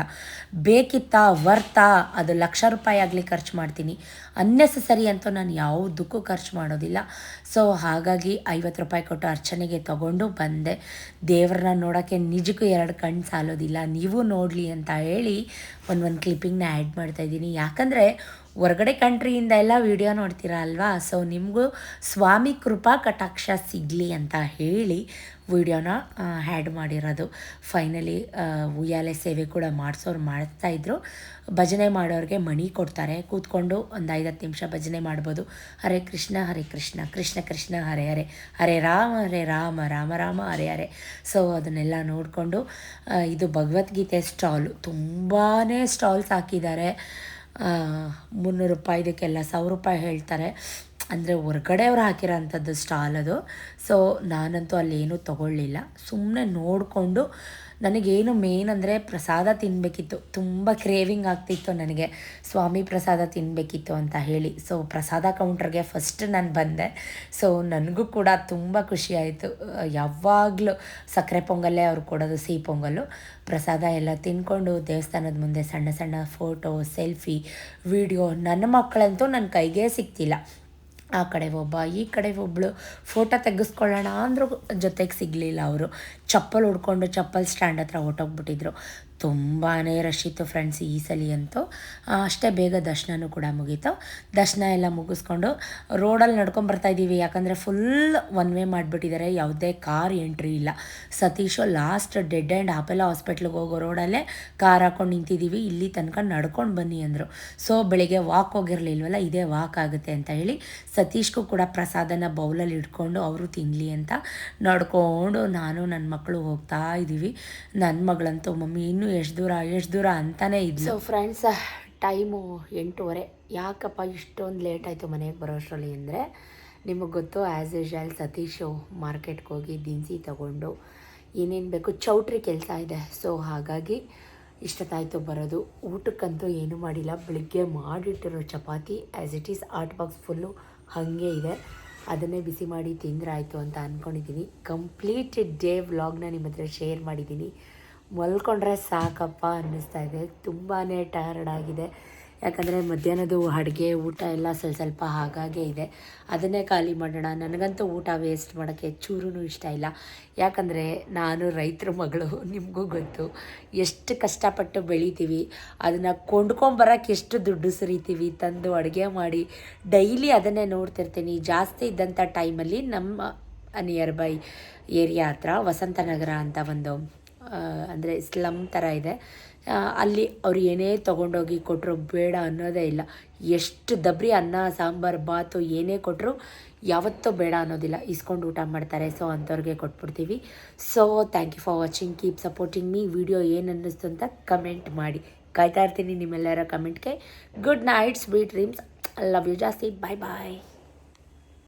ಬೇಕಿತ್ತಾ ವರ್ತಾ ಅದು ಲಕ್ಷ ರೂಪಾಯಿ ಆಗಲಿ ಖರ್ಚು ಮಾಡ್ತೀನಿ. ಅನ್ನೆಸಸರಿ ಅಂತೂ ನಾನು ಯಾವುದಕ್ಕೂ ಖರ್ಚು ಮಾಡೋದಿಲ್ಲ. ಸೊ ಹಾಗಾಗಿ ಐವತ್ತು ರೂಪಾಯಿ ಕೊಟ್ಟು ಅರ್ಚನೆಗೆ ತೊಗೊಂಡು ಬಂದೆ. ದೇವ್ರನ್ನ ನೋಡೋಕ್ಕೆ ನಿಜಕ್ಕೂ ಎರಡು ಕಣ್ಣು ಸಾಲೋದಿಲ್ಲ. ನೀವು ನೋಡಲಿ ಅಂತ ಹೇಳಿ ಒಂದು ಒಂದು ಕ್ಲಿಪ್ಪಿಂಗ್ನ ಆ್ಯಡ್ ಮಾಡ್ತಾಯಿದ್ದೀನಿ ಯಾಕಂದರೆ ಹೊರಗಡೆ ಕಂಟ್ರಿಯಿಂದ ಎಲ್ಲ ವಿಡಿಯೋ ನೋಡ್ತೀರಾ ಅಲ್ವಾ? ಸೊ ನಿಮಗೂ ಸ್ವಾಮಿ ಕೃಪಾ ಕಟಾಕ್ಷ ಸಿಗಲಿ ಅಂತ ಹೇಳಿ ವಿಡಿಯೋನ ಹ್ಯಾಡ್ ಮಾಡಿರೋದು. ಫೈನಲಿ ಉಯ್ಯಾಲೆ ಸೇವೆ ಕೂಡ ಮಾಡಿಸೋರು ಮಾಡ್ತಾಯಿದ್ರು ಭಜನೆ ಮಾಡೋರಿಗೆ ಮಣಿ ಕೊಡ್ತಾರೆ. ಕೂತ್ಕೊಂಡು ಒಂದು ಐದತ್ತು ನಿಮಿಷ ಭಜನೆ ಮಾಡ್ಬೋದು. ಹರೇ ಕೃಷ್ಣ ಹರೇ ಕೃಷ್ಣ ಕೃಷ್ಣ ಕೃಷ್ಣ, ಹರೇ ಹರೇ ಹರೇ ರಾಮ ಹರೇ ರಾಮ ರಾಮ ರಾಮ, ಹರೇ ಹರೇ. ಸೊ ಅದನ್ನೆಲ್ಲ ನೋಡಿಕೊಂಡು ಇದು ಭಗವದ್ಗೀತೆ ಸ್ಟಾಲು. ತುಂಬಾ ಸ್ಟಾಲ್ಸ್ ಹಾಕಿದ್ದಾರೆ. ಮುನ್ನೂರು ರೂಪಾಯಿ, ಇದಕ್ಕೆಲ್ಲ ಸಾವಿರ ರೂಪಾಯಿ ಹೇಳ್ತಾರೆ. ಅಂದರೆ ಹೊರ್ಗಡೆ ಅವ್ರು ಹಾಕಿರೋ ಅಂಥದ್ದು ಸ್ಟಾಲ್ ಅದು. ಸೊ ನಾನಂತೂ ಅಲ್ಲೇನೂ ತೊಗೊಳ್ಳಿಲ್ಲ. ಸುಮ್ಮನೆ ನೋಡಿಕೊಂಡು ನನಗೇನು ಮೇನ್ ಅಂದರೆ ಪ್ರಸಾದ ತಿನ್ನಬೇಕಿತ್ತು ತುಂಬ ಕ್ರೇವಿಂಗ್ ಆಗ್ತಿತ್ತು ನನಗೆ. ಸ್ವಾಮಿ ಪ್ರಸಾದ ತಿನ್ನಬೇಕಿತ್ತು ಅಂತ ಹೇಳಿ. ಸೊ ಪ್ರಸಾದ ಕೌಂಟ್ರಿಗೆ ಫಸ್ಟ್ ನಾನು ಬಂದೆ. ಸೊ ನನಗೂ ಕೂಡ ತುಂಬ ಖುಷಿ ಆಯಿತು. ಯಾವಾಗಲೂ ಸಕ್ಕರೆ ಪೊಂಗಲ್ಲೇ ಅವ್ರು ಕೊಡೋದು, ಸಿಹಿ ಪೊಂಗಲ್ಲು. ಪ್ರಸಾದ ಎಲ್ಲ ತಿನ್ಕೊಂಡು ದೇವಸ್ಥಾನದ ಮುಂದೆ ಸಣ್ಣ ಸಣ್ಣ ಫೋಟೋ ಸೆಲ್ಫಿ ವಿಡಿಯೋ ನನ್ನ ಮಕ್ಕಳಂತೂ ನನ್ನ ಕೈಗೆ ಸಿಗ್ತಿಲ್ಲ. ಆ ಕಡೆ ಒಬ್ಬ, ಈ ಕಡೆ ಒಬ್ಬಳು ಫೋಟೋ ತೆಗೆಸ್ಕೊಳ್ಳೋಣ ಅಂದರೂ ಜೊತೆಗೆ ಸಿಗಲಿಲ್ಲ ಅವರು. ಚಪ್ಪಲ್ ಹುಡ್ಕೊಂಡು ಚಪ್ಪಲ್ ಸ್ಟ್ಯಾಂಡ್ ಹತ್ರ ಹೊಟ್ಟೋಗ್ಬಿಟ್ಟಿದ್ರು ತುಂಬಾ ರಶ್ ಇತ್ತು ಫ್ರೆಂಡ್ಸ್ ಈ ಸಲ ಅಂತೂ ಅಷ್ಟೇ ಬೇಗ ದರ್ಶನನೂ ಕೂಡ ಮುಗೀತು. ದರ್ಶನ ಎಲ್ಲ ಮುಗಿಸ್ಕೊಂಡು ರೋಡಲ್ಲಿ ನಡ್ಕೊಂಡು ಬರ್ತಾ ಇದ್ದೀವಿ ಯಾಕಂದರೆ ಫುಲ್ ಒನ್ ವೇ ಮಾಡಿಬಿಟ್ಟಿದ್ದಾರೆ. ಯಾವುದೇ ಕಾರ್ ಎಂಟ್ರಿ ಇಲ್ಲ. ಸತೀಶು ಲಾಸ್ಟ್ ಡೆಡ್ ಆ್ಯಂಡ್ ಆಪೆಲ್ಲ ಹಾಸ್ಪಿಟ್ಲಿಗೆ ಹೋಗೋ ರೋಡಲ್ಲೇ ಕಾರ್ ಹಾಕೊಂಡು ನಿಂತಿದ್ದೀವಿ ಇಲ್ಲಿ ತನಕ ನಡ್ಕೊಂಡು ಬನ್ನಿ ಅಂದರು. ಸೊ ಬೆಳಿಗ್ಗೆ ವಾಕ್ ಹೋಗಿರಲಿಲ್ವಲ್ಲ, ಇದೇ ವಾಕ್ ಆಗುತ್ತೆ ಅಂತ ಹೇಳಿ ಸತೀಶ್ಗೂ ಕೂಡ ಪ್ರಸಾದನ ಬೌಲಲ್ಲಿ ಇಟ್ಕೊಂಡು ಅವರು ತಿನ್ನಲಿ ಅಂತ ನಡ್ಕೊಂಡು ನಾನು ನನ್ನ ಮಕ್ಕಳು ಹೋಗ್ತಾ ಇದ್ದೀವಿ ನನ್ನ ಮಗಳಂತೂ, ಮಮ್ಮಿ, ಇನ್ನೂ ಎಷ್ಟು ದೂರ ಎಷ್ಟು ದೂರ ಅಂತಾನೆ ಇದ್ಲು. ಸೊ ಫ್ರೆಂಡ್ಸ್ ಟೈಮು ಎಂಟೂವರೆ. ಯಾಕಪ್ಪ ಇಷ್ಟೊಂದು ಲೇಟ್ ಆಯಿತು ಮನೆಗೆ ಬರೋಷ್ಟರಲ್ಲಿ ಅಂದರೆ, ನಿಮಗೆ ಗೊತ್ತು ಆ್ಯಸ್ ಯೂಶಲ್ ಸತೀಶು ಮಾರ್ಕೆಟ್ಗೆ ಹೋಗಿ ದಿನಸಿ ತಗೊಂಡು ಏನೇನು ಬೇಕು, ಚೌಟ್ರಿ ಕೆಲಸ ಇದೆ. ಸೊ ಹಾಗಾಗಿ ಇಷ್ಟೊತ್ತಾಯಿತು ಬರೋದು. ಊಟಕ್ಕಂತೂ ಏನೂ ಮಾಡಿಲ್ಲ. ಬೆಳಿಗ್ಗೆ ಮಾಡಿಟ್ಟಿರೋ chapati as it is hot box full ಹಾಗೆ ಇದೆ. ಅದನ್ನೇ ಬಿಸಿ ಮಾಡಿ ತಿಂದ್ರಾಯಿತು ಅಂತ ಅಂದ್ಕೊಂಡಿದ್ದೀನಿ ಕಂಪ್ಲೀಟ್ ಡೇ ವ್ಲಾಗ್ನ ನಿಮ್ಮ ಹತ್ರ ಶೇರ್ ಮಾಡಿದ್ದೀನಿ ಮಲ್ಕೊಂಡ್ರೆ ಸಾಕಪ್ಪ ಅನ್ನಿಸ್ತಾ ಇದೆ. ತುಂಬಾ ಟಯರ್ಡ್ ಆಗಿದೆ. ಯಾಕಂದರೆ ಮಧ್ಯಾಹ್ನದ ಅಡುಗೆ, ಊಟ ಎಲ್ಲ ಸ್ವಲ್ಪ ಸ್ವಲ್ಪ ಹಾಗಾಗೇ ಇದೆ. ಅದನ್ನೇ ಖಾಲಿ ಮಾಡೋಣ. ನನಗಂತೂ ಊಟ ವೇಸ್ಟ್ ಮಾಡೋಕ್ಕೆ ಚೂರೂ ಇಷ್ಟ ಇಲ್ಲ. ಯಾಕಂದರೆ ನಾನು ರೈತರ ಮಗಳು, ನಿಮಗೂ ಗೊತ್ತು. ಎಷ್ಟು ಕಷ್ಟಪಟ್ಟು ಬೆಳಿತೀವಿ. ಅದನ್ನು ಕೊಂಡ್ಕೊಂಬರೋಕ್ಕೆ ಎಷ್ಟು ದುಡ್ಡು ಸುರಿತೀವಿ. ತಂದು ಅಡುಗೆ ಮಾಡಿ ಡೈಲಿ ಅದನ್ನೇ ನೋಡ್ತಿರ್ತೀನಿ. ಜಾಸ್ತಿ ಇದ್ದಂಥ ಟೈಮಲ್ಲಿ ನಮ್ಮ ನಿಯರ್ ಬೈ ಏರಿಯಾ ಹತ್ರ ವಸಂತನಗರ ಅಂತ ಒಂದು ಅಂದರೆ ಸ್ಲಮ್ ಥರ ಇದೆ. ಅಲ್ಲಿ ಅವ್ರು ಏನೇ ತೊಗೊಂಡೋಗಿ ಕೊಟ್ಟರು ಬೇಡ ಅನ್ನೋದೇ ಇಲ್ಲ. ಎಷ್ಟು ದಬ್ರಿ ಅನ್ನ, ಸಾಂಬಾರು, ಬಾತು ಏನೇ ಕೊಟ್ಟರು ಯಾವತ್ತೂ ಬೇಡ ಅನ್ನೋದಿಲ್ಲ. ಇಸ್ಕೊಂಡು ಊಟ ಮಾಡ್ತಾರೆ. ಸೊ ಅಂಥವ್ರಿಗೆ ಕೊಟ್ಬಿಡ್ತೀವಿ. So thank you for watching keep supporting me video ಏನು ಅನ್ನಿಸ್ತು ಅಂತ ಕಮೆಂಟ್ ಮಾಡಿ. ಕಾಯ್ತಾ ಇರ್ತೀನಿ ನಿಮ್ಮೆಲ್ಲರ ಕಮೆಂಟ್ಗೆ good night sweet dreams love you ಜಾಸ್ತಿ. Bye bye